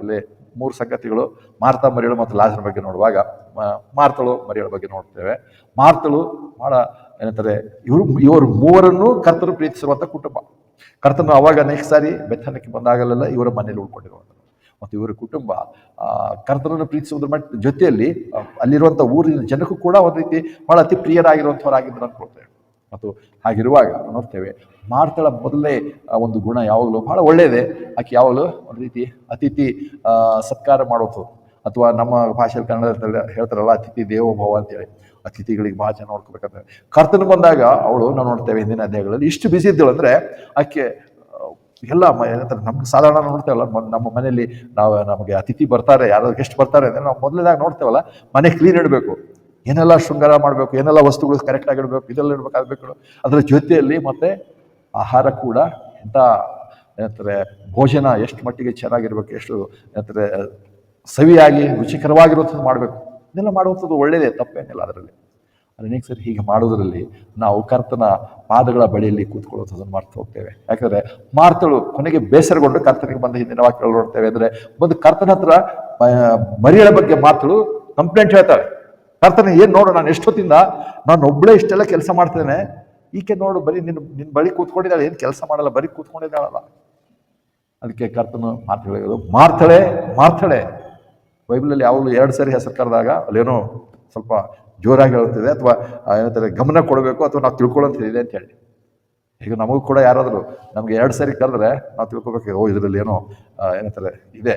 ಇಲ್ಲಿ ಮೂರು ಸಂಗತಿಗಳು ಮಾರ್ತಾ ಮರಿಯಳು ಮತ್ತು ಲಾಜನ ಬಗ್ಗೆ ನೋಡುವಾಗ ಮಾರ್ತಳು ಮರಿಯಳ ಬಗ್ಗೆ ನೋಡ್ತೇವೆ. ಮಾರ್ತಳು ಬಹಳ ಏನಂತಾರೆ, ಇವರು ಇವರು ಮೂವರನ್ನು ಕರ್ತರು ಪ್ರೀತಿಸಿರುವಂಥ ಕುಟುಂಬ. ಕರ್ತನು ಅವಾಗ ನೆಕ್ಸ್ಟ್ ಸಾರಿ ಬೆತ್ತನಕ್ಕೆ ಬಂದಾಗಲೆಲ್ಲ ಇವರ ಮನೇಲಿ ಉಳ್ಕೊಂಡಿರುವಂಥ ಮತ್ತು ಇವರ ಕುಟುಂಬ ಕರ್ತನನ್ನು ಪ್ರೀತಿಸುವುದ್ರ ಮಟ್ಟ ಜೊತೆಯಲ್ಲಿ ಅಲ್ಲಿರುವಂಥ ಊರಿನ ಜನಕ್ಕೂ ಕೂಡ ಒಂದು ರೀತಿ ಬಹಳ ಅತಿ ಪ್ರಿಯರಾಗಿರುವಂಥವರಾಗಿದ್ದರು ಅನ್ಕೊಳ್ತೇವೆ ಮತ್ತು ಹಾಗಿರುವಾಗ ನೋಡ್ತೇವೆ, ಮಾರ್ತಳ ಮೊದಲೇ ಒಂದು ಗುಣ ಯಾವಾಗಲೂ ಬಹಳ ಒಳ್ಳೆಯದೇ. ಆಕೆ ಯಾವಾಗಲೂ ಒಂದು ರೀತಿ ಅತಿಥಿ ಸತ್ಕಾರ ಮಾಡೋದು ಅಥವಾ ನಮ್ಮ ಭಾಷೆಯಲ್ಲಿ ಕನ್ನಡದಲ್ಲಿ ಹೇಳ್ತಾರಲ್ಲ, ಅತಿಥಿ ದೇವೋಭವ ಅಂತೇಳಿ. ಅತಿಥಿಗಳಿಗೆ ಭಾಳ ಚೆನ್ನಾಗಿ ನೋಡ್ಕೋಬೇಕಂತ. ಕರ್ತನ ಬಂದಾಗ ಅವಳು, ನಾವು ನೋಡ್ತೇವೆ ಹಿಂದಿನ ಅಧ್ಯಾಯಗಳಲ್ಲಿ, ಇಷ್ಟು ಬಿಸಿ ಇದ್ದಳು ಅಂದರೆ ಆಕೆ ಎಲ್ಲ ಏನಂತಾರೆ, ನಮ್ಗೆ ಸಾಧಾರಣ ನೋಡ್ತೇವಲ್ಲ ನಮ್ಮ ಮನೆಯಲ್ಲಿ ನಾವು ನಮಗೆ ಅತಿಥಿ ಬರ್ತಾರೆ, ಯಾರಾದ್ರು ಗೆಸ್ಟ್ ಬರ್ತಾರೆ ಅಂದರೆ ನಾವು ಮೊದಲನೇದಾಗ ನೋಡ್ತೇವಲ್ಲ, ಮನೆ ಕ್ಲೀನ್ ಇಡಬೇಕು. ಏನೆಲ್ಲ ಶೃಂಗಾರ ಮಾಡಬೇಕು, ಏನೆಲ್ಲ ವಸ್ತುಗಳು ಕರೆಕ್ಟಾಗಿ ಆಗಿಡಬೇಕು ಇದೆಲ್ಲ ಇರಬೇಕಾಗಬೇಕು ಅದರ ಜೊತೆಯಲ್ಲಿ ಮತ್ತೆ ಆಹಾರ ಕೂಡ ಎಂಥ ಏನಂತಾರೆ, ಭೋಜನ ಎಷ್ಟು ಮಟ್ಟಿಗೆ ಚೆನ್ನಾಗಿರ್ಬೇಕು, ಎಷ್ಟು ಏನಂತಾರೆ, ಸವಿಯಾಗಿ, ರುಚಿಕರವಾಗಿರುವಂಥದ್ದು ಮಾಡಬೇಕು. ಇದೆಲ್ಲ ಮಾಡುವಂಥದ್ದು ಒಳ್ಳೆಯದೇ ತಪ್ಪೇನಿಲ್ಲ ಅದರಲ್ಲಿ. ಅನೇಕ ಸರಿ ಹೀಗೆ ಮಾಡೋದ್ರಲ್ಲಿ ನಾವು ಕರ್ತನ ಪಾದಗಳ ಬಳಿಯಲ್ಲಿ ಕೂತ್ಕೊಳ್ಳೋದನ್ನು ಮಾಡ್ತಾ ಹೋಗ್ತೇವೆ. ಯಾಕಂದರೆ ಮಾರ್ತಳು ಕೊನೆಗೆ ಬೇಸರಗೊಂಡು ಕರ್ತನಿಗೆ ಬಂದ ಹಿಂದಿನ ವಾಕ್ಯಗಳು ನೋಡ್ತೇವೆ. ಅಂದರೆ ಒಂದು ಕರ್ತನ ಹತ್ರ ಮರಿಯಳ ಬಗ್ಗೆ ಮಾತಳು ಕಂಪ್ಲೇಂಟ್ ಹೇಳ್ತಾಳೆ. ಕರ್ತನ, ಏನು ನೋಡು, ನಾನು ಎಷ್ಟೊತ್ತಿಂದ ನಾನು ಒಬ್ಬಳೇ ಇಷ್ಟೆಲ್ಲ ಕೆಲಸ ಮಾಡ್ತೇನೆ ಈಕೆ ನೋಡು, ಬರೀ ನಿನ್ನ ನಿನ್ನ ಬಳಿ ಕೂತ್ಕೊಂಡಿದ್ದಾಳೆ. ಏನು ಕೆಲಸ ಮಾಡಲ್ಲ, ಬರೀ ಕೂತ್ಕೊಂಡಿದ್ದಾಳಲ್ಲ. ಅದಕ್ಕೆ ಕರ್ತನು ಮಾತು ಹೇಳೋದು ಮಾರ್ತಳೆ ಮಾರ್ತಳೆ ಬೈಬಲಲ್ಲಿ ಯಾವಾಗಲೂ ಎರಡು ಸರಿ ಹೆಸರು ಕರೆದಾಗ ಅಲ್ಲೇನೋ ಸ್ವಲ್ಪ ಜೋರಾಗಿ ಹೇಳುತ್ತಿದೆ, ಅಥವಾ ಏನಂತಾರೆ ಗಮನ ಕೊಡಬೇಕು, ಅಥವಾ ನಾವು ತಿಳ್ಕೊಳ್ಳೋಂತಿದೆ ಅಂತ ಹೇಳಿ. ಈಗ ನಮಗೂ ಕೂಡ ಯಾರಾದರೂ ನಮಗೆ ಎರಡು ಸರಿ ಕರೆದ್ರೆ ನಾವು ತಿಳ್ಕೊಬೇಕು, ಓ, ಇದರಲ್ಲಿ ಏನೋ ಏನಂತಾರೆ ಇದೆ.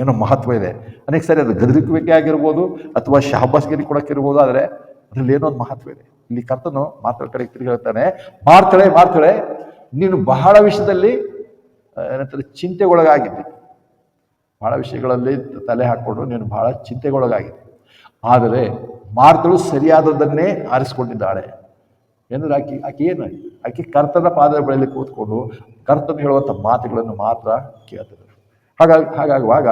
ಏನೋ ಮಹತ್ವ ಇದೆ. ಅನೇಕ ಸರಿ ಅದು ಗದರಿಕುವಿಕೆ ಆಗಿರ್ಬೋದು ಅಥವಾ ಶಾಬಾಸ್ಗಿರಿ ಕೊಡೋಕ್ಕಿರ್ಬೋದು ಆದರೆ ಅದರಲ್ಲಿ ಏನೋ ಒಂದು ಮಹತ್ವ ಇದೆ. ಇಲ್ಲಿ ಕರ್ತನು ಮಾತ್ರ ಕಡೆ ತಿರುಗಿ ಹೇಳ್ತಾನೆ ಮಾಡ್ತಾಳೆ ಮಾಡ್ತಾಳೆ ನೀನು ಬಹಳ ವಿಷಯದಲ್ಲಿ ಏನಂತಾರೆ, ಚಿಂತೆಗೊಳಗಾಗಿದ್ದೆ. ಬಹಳ ವಿಷಯಗಳಲ್ಲಿ ತಲೆ ಹಾಕ್ಕೊಂಡು ನೀನು ಬಹಳ ಚಿಂತೆಗೊಳಗಾಗಿದೆ ಆದರೆ ಮಾರ್ತಳು ಸರಿಯಾದದನ್ನೇ ಆರಿಸಿಕೊಂಡಿದ್ದಾಳೆ. ಏನಂದ್ರೆ ಆಕೆ ಆಕೆ ಏನು? ಆಕೆ ಕರ್ತನ ಪಾದದ ಬಳಿಯಲ್ಲಿ ಕೂತ್ಕೊಂಡು ಕರ್ತನ ಹೇಳುವಂಥ ಮಾತುಗಳನ್ನು ಮಾತ್ರ ಕೇಳ್ತಿದ್ರು ಹಾಗಾಗಿ ಹಾಗಾಗುವಾಗ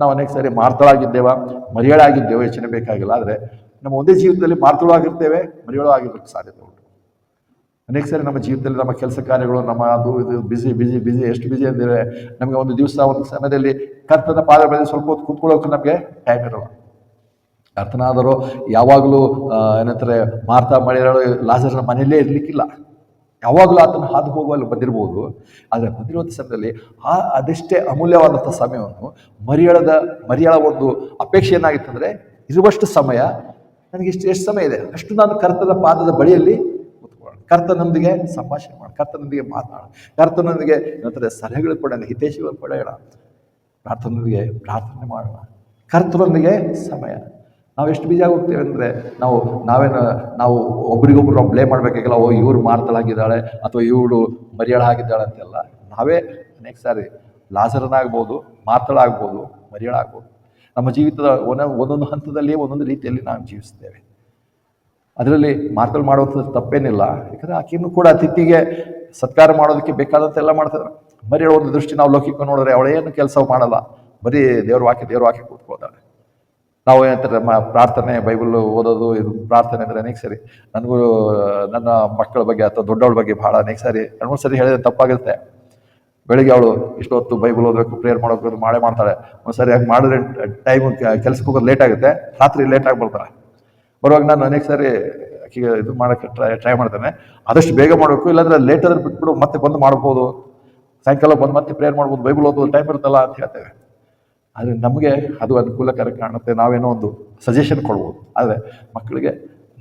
ನಾವು ಅನೇಕ ಸಾರಿ ಮಾರ್ತಳಾಗಿದ್ದೇವ? ಮರಿಯಳಾಗಿದ್ದೇವೆ? ಯೋಚನೆ ಬೇಕಾಗಿಲ್ಲ. ಆದರೆ ನಮ್ಮ ಒಂದೇ ಜೀವಿತದಲ್ಲಿ ಮಾರ್ತಳು ಆಗಿರ್ತೇವೆ ಮರಿಯಳು ಆಗಿರ್ಲಿಕ್ಕೆ ಸಾಧ್ಯತೆ ಉಂಟು. ಅನೇಕ ಸಾರಿ ನಮ್ಮ ಜೀವಿತದಲ್ಲಿ ನಮ್ಮ ಕೆಲಸ ಕಾರ್ಯಗಳು, ನಮ್ಮ ಅದು, ಇದು ಬಿಸಿ ಬಿಸಿ ಬಿಸಿ ಎಷ್ಟು ಬಿಸಿ ಅಂದರೆ ನಮಗೆ ಒಂದು ದಿವಸ, ಒಂದು ಸಮಯದಲ್ಲಿ ಕರ್ತನ ಪಾದ ಬೆಳೆದು ಸ್ವಲ್ಪ ಹೊತ್ತು ಕೂತ್ಕೊಳ್ಳೋಕೆ ನಮಗೆ ಟೈಮ್ ಇರಲ್ಲ. ಕರ್ತನಾದರೂ ಯಾವಾಗಲೂ ಏನಂತಾರೆ, ಮಾರ್ತಾ ಮಳೆ ಲಾಜರ್ನ ಮನೆಯಲ್ಲೇ ಇರಲಿಕ್ಕಿಲ್ಲ. ಯಾವಾಗಲೂ ಆತನ ಹಾದು ಹೋಗುವಲ್ಲಿ ಬಂದಿರ್ಬೋದು, ಆದರೆ ಬಂದಿರುವಂಥ ಸಮಯದಲ್ಲಿ ಆ ಅದೆಷ್ಟೇ ಅಮೂಲ್ಯವಾದಂಥ ಸಮಯವನ್ನು ಮರಿಯಳದ, ಮರಿಯಳ ಒಂದು ಅಪೇಕ್ಷೆ ಏನಾಗಿತ್ತಂದರೆ ಇರುವಷ್ಟು ಸಮಯ, ನನಗೆ ಇಷ್ಟು, ಎಷ್ಟು ಸಮಯ ಇದೆ, ಅಷ್ಟು ನಾನು ಕರ್ತನ ಪಾದದ ಬಳಿಯಲ್ಲಿ ಕೂತ್ಕೊಳ್ಳೋಣ. ಕರ್ತನೊಂದಿಗೆ ಸಂಭಾಷಣೆ ಮಾಡೋಣ ಕರ್ತನೊಂದಿಗೆ ಮಾತನಾಡೋಣ ಕರ್ತನೊಂದಿಗೆ ಏನಂತಾರೆ ಸಲಹೆಗಳು ಕೊಡೋಣ ಹಿತೇಶಗಳು ಪಡೆಯೋಣ. ಪ್ರಾರ್ಥನೆಯೊಂದಿಗೆ ಪ್ರಾರ್ಥನೆ ಮಾಡೋಣ. ಕರ್ತನೊಂದಿಗೆ ಸಮಯ. ನಾವು ಎಷ್ಟು ಹೋಗ್ತೇವೆ ಅಂದರೆ ನಾವು ನಾವೇನು, ನಾವು ಒಬ್ರಿಗೊಬ್ರು ನಾವು ಬ್ಲೇಮ್ ಮಾಡಬೇಕಾಗಿಲ್ಲ, ಓ ಇವ್ರು ಮಾರ್ತಳಾಗಿದ್ದಾಳೆ ಅಥವಾ ಇವಳು ಮರಿಯಳಾಗಿದ್ದಾಳೆ ಅಂತೆಲ್ಲ. ನಾವೇ ಅನೇಕ ಸಾರಿ ಲಾಸರನಾಗ್ಬೋದು ಮಾರ್ತಳಾಗ್ಬೋದು ಮರಿಯಳಾಗ್ಬೋದು. ನಮ್ಮ ಜೀವಿತದ ಒಂದೊಂದು ಹಂತದಲ್ಲಿ ಒಂದೊಂದು ರೀತಿಯಲ್ಲಿ ನಾವು ಜೀವಿಸ್ತೇವೆ. ಅದರಲ್ಲಿ ಮಾರ್ತಲ್ ಮಾಡುವಂಥದ್ದು ತಪ್ಪೇನಿಲ್ಲ. ಯಾಕಂದರೆ ಆಕೆಯನ್ನು ಕೂಡ ಅತಿಥಿಗೆ ಸತ್ಕಾರ ಮಾಡೋದಕ್ಕೆ ಬೇಕಾದಂತೆಲ್ಲ ಮಾಡ್ತಾರೆ ಮರಿಯಾಳ ಒಂದು ದೃಷ್ಟಿ ನಾವು ಲೌಕಿಕ ನೋಡಿದ್ರೆ ಅವಳೇನು ಕೆಲಸ ಮಾಡಲ್ಲ. ಬರೀ ದೇವ್ರ ವಾಕ್ಯ ದೇವ್ರ ವಾಕ್ಯ ಕೂತ್ಕೋತಾಳೆ ನಾವು ಏನಂತಾರೆ ಮ, ಪ್ರಾರ್ಥನೆ, ಬೈಬಲ್ ಓದೋದು, ಇದು ಪ್ರಾರ್ಥನೆ ಅಂದರೆ ಅನೇಕ ಸರಿ. ನನಗೂ, ನನ್ನ ಮಕ್ಕಳ ಬಗ್ಗೆ ಅಥವಾ ದೊಡ್ಡವಳ ಬಗ್ಗೆ ಭಾಳ ಅನೇಕ ಸಾರಿ ಎರಡು ಮೂರು ಸರಿ ಹೇಳಿದ್ರೆ ತಪ್ಪಾಗುತ್ತೆ ಬೆಳಿಗ್ಗೆ ಅವಳು ಇಷ್ಟೊತ್ತು ಬೈಬಲ್ ಓದಬೇಕು ಪ್ರೇಯರ್ ಮಾಡೋಕೆ ಮಾಡೇ ಮಾಡ್ತಾಳೆ. ಒಂದು ಸರಿ ಹಾಗೆ ಮಾಡಿದ್ರೆ ಟೈಮ್ ಕೆಲಸಕ್ಕೆ ಹೋಗೋದು ಲೇಟ್ ಆಗುತ್ತೆ, ರಾತ್ರಿ ಲೇಟ್ ಆಗಿ ಬರ್ತಾಳೆ ಬರುವಾಗ ನಾನು ಅನೇಕ ಸಾರಿ ಆಕೆಗೆ ಇದು ಮಾಡೋಕ್ಕೆ ಟ್ರೈ ಟ್ರೈ ಮಾಡ್ತೇನೆ. ಆದಷ್ಟು ಬೇಗ ಮಾಡಬೇಕು, ಇಲ್ಲಾಂದ್ರೆ ಲೇಟ್ ಆದ್ರೆ ಬಿಟ್ಬಿಡು, ಮತ್ತೆ ಬಂದು ಮಾಡ್ಬೋದು. ಸಾಯಂಕಾಲ ಬಂದು ಮತ್ತೆ ಪ್ರೇಯರ್ ಮಾಡ್ಬೋದು, ಬೈಬಲ್ ಓದೋದು ಟೈಮ್ ಇರುತ್ತಲ್ಲ ಅಂತ ಹೇಳ್ತೇವೆ. ಆದರೆ ನಮಗೆ ಅದು ಅನುಕೂಲಕರ ಕಾಣುತ್ತೆ. ನಾವೇನೋ ಒಂದು ಸಜೆಷನ್ ಕೊಡ್ಬೋದು. ಆದರೆ ಮಕ್ಕಳಿಗೆ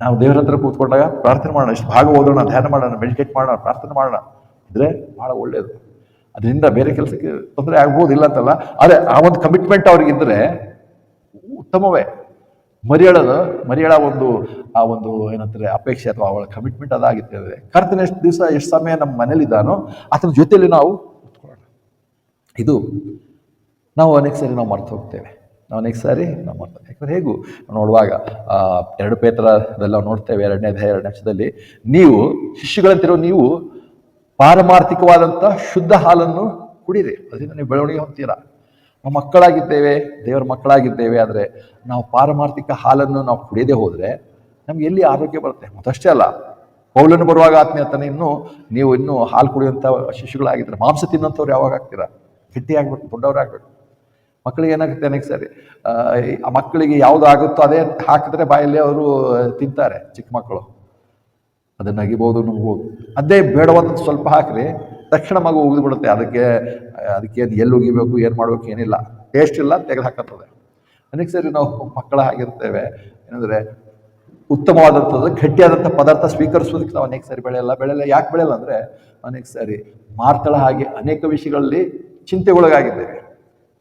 ನಾವು ದೇವರ ಹತ್ರ ಕೂತ್ಕೊಂಡಾಗ ಪ್ರಾರ್ಥನೆ ಮಾಡೋಣ, ಇಷ್ಟು ಭಾಗ ಓದೋಣ, ಧ್ಯಾನ ಮಾಡೋಣ ಮೆಡಿಟೇಟ್ ಮಾಡೋಣ, ಪ್ರಾರ್ಥನೆ ಮಾಡೋಣ ಇದ್ರೆ ಭಾಳ ಒಳ್ಳೆಯದು ಅದರಿಂದ ಬೇರೆ ಕೆಲಸಕ್ಕೆ ತೊಂದರೆ ಆಗ್ಬೋದು ಇಲ್ಲ ಅಂತಲ್ಲ. ಆದರೆ ಆ ಒಂದು ಕಮಿಟ್ಮೆಂಟ್ ಅವ್ರಿಗಿದ್ರೆ ಉತ್ತಮವೇ. ಮರಿಯಳದ, ಮರಿಯಳ ಒಂದು, ಆ ಒಂದು ಏನಂತಾರೆ, ಅಪೇಕ್ಷೆ ಅಥವಾ ಅವಳ ಕಮಿಟ್ಮೆಂಟ್ ಅದಾಗಿತ್ತು ಅಂದರೆ ಕರ್ತನ ಎಷ್ಟು ದಿವಸ, ಎಷ್ಟು ಸಮಯ ನಮ್ಮ ಮನೇಲಿದ್ದಾನೋ ಅದ್ರ ಜೊತೆಯಲ್ಲಿ ನಾವು ಇದು ನಾವು ಅನೇಕ ಸಾರಿ ನಾವು ಮರ್ತು ಹೋಗ್ತೇವೆ. ನಾವು ಅನೇಕ ಸಾರಿ ನಾವು ಮರ್ತು ಯಾಕಂದರೆ ಹೇಗೂ ನೋಡುವಾಗ ಎರಡು ಪೇತ್ರದೆಲ್ಲ ನೋಡ್ತೇವೆ, ಎರಡನೇ ಅಧ್ಯಾಯ, ಎರಡನೇ ಅಂಶದಲ್ಲಿ ನೀವು ಶಿಷ್ಯಗಳಂತಿರೋ ನೀವು ಪಾರಮಾರ್ಥಿಕವಾದಂಥ ಶುದ್ಧ ಹಾಲನ್ನು ಕುಡೀರಿ ಅದರಿಂದ ನೀವು ಬೆಳವಣಿಗೆ ಹೊಂತೀರಾ ನಾವು ಮಕ್ಕಳಾಗಿದ್ದೇವೆ, ದೇವರ ಮಕ್ಕಳಾಗಿದ್ದೇವೆ, ಆದರೆ ನಾವು ಪಾರಮಾರ್ಥಿಕ ಹಾಲನ್ನು ನಾವು ಕುಡಿಯದೇ ಹೋದರೆ ನಮ್ಗೆ ಎಲ್ಲಿ ಆರೋಗ್ಯ ಬರುತ್ತೆ? ಮತ್ತಷ್ಟೇ ಅಲ್ಲ ಪೌಲನ್ನು ಬರುವಾಗ ಆತ್ಮೀಯ ತಾನೆ ಇನ್ನೂ ನೀವು ಇನ್ನೂ ಹಾಲು ಕುಡಿಯುವಂಥ ಶಿಶುಗಳಾಗಿದ್ದರೆ ಮಾಂಸ ತಿನ್ನುವಂಥವ್ರು ಯಾವಾಗ ಆಗ್ತೀರಾ? ಗಟ್ಟಿಯಾಗಬೇಕು, ದೊಡ್ಡವರಾಗಬೇಕು. ಮಕ್ಕಳಿಗೆ ಏನಾಗುತ್ತೆ ಅನೇಕ ಸರಿ ಆ, ಮಕ್ಕಳಿಗೆ ಯಾವುದು ಆಗುತ್ತೋ ಅದೇ ಹಾಕಿದ್ರೆ ಬಾಯಲ್ಲಿ ಅವರು ತಿಂತಾರೆ ಚಿಕ್ಕ ಮಕ್ಕಳು. ಅದನ್ನು ಅಗಿಬೋದು ನುಗ್ಬೋದು. ಅದೇ ಬೇಡವಂತ ಸ್ವಲ್ಪ ಹಾಕಿರಿ ತಕ್ಷಣ ಮಗು ಉಗಿದು ಬಿಡುತ್ತೆ ಅದಕ್ಕೆ ಅದಕ್ಕೆ ಎಲ್ಲಿ ಉಗಿಬೇಕು ಏನು ಮಾಡಬೇಕು ಏನಿಲ್ಲ. ಟೇಸ್ಟ್ ಇಲ್ಲ ತೆಗೆದು ಹಾಕತ್ತದೆ ಅನೇಕ ಸರಿ ನಾವು ಮಕ್ಕಳ ಆಗಿರ್ತೇವೆ ಏನಂದರೆ ಉತ್ತಮವಾದಂಥದ್ದು ಗಟ್ಟಿಯಾದಂಥ ಪದಾರ್ಥ ಸ್ವೀಕರಿಸೋದಕ್ಕೆ ನಾವು ಅನೇಕ ಸರಿ ಬೆಳೆಯಲ್ಲ. ಬೆಳೆಯಲ್ಲ ಯಾಕೆ ಬೆಳೆಯಲ್ಲ ಅಂದರೆ ಅನೇಕ ಸರಿ ಮಾರ್ತಳ ಹಾಗೆ ಅನೇಕ ವಿಷಯಗಳಲ್ಲಿ ಚಿಂತೆಗೊಳಗಾಗಿದ್ದೇವೆ.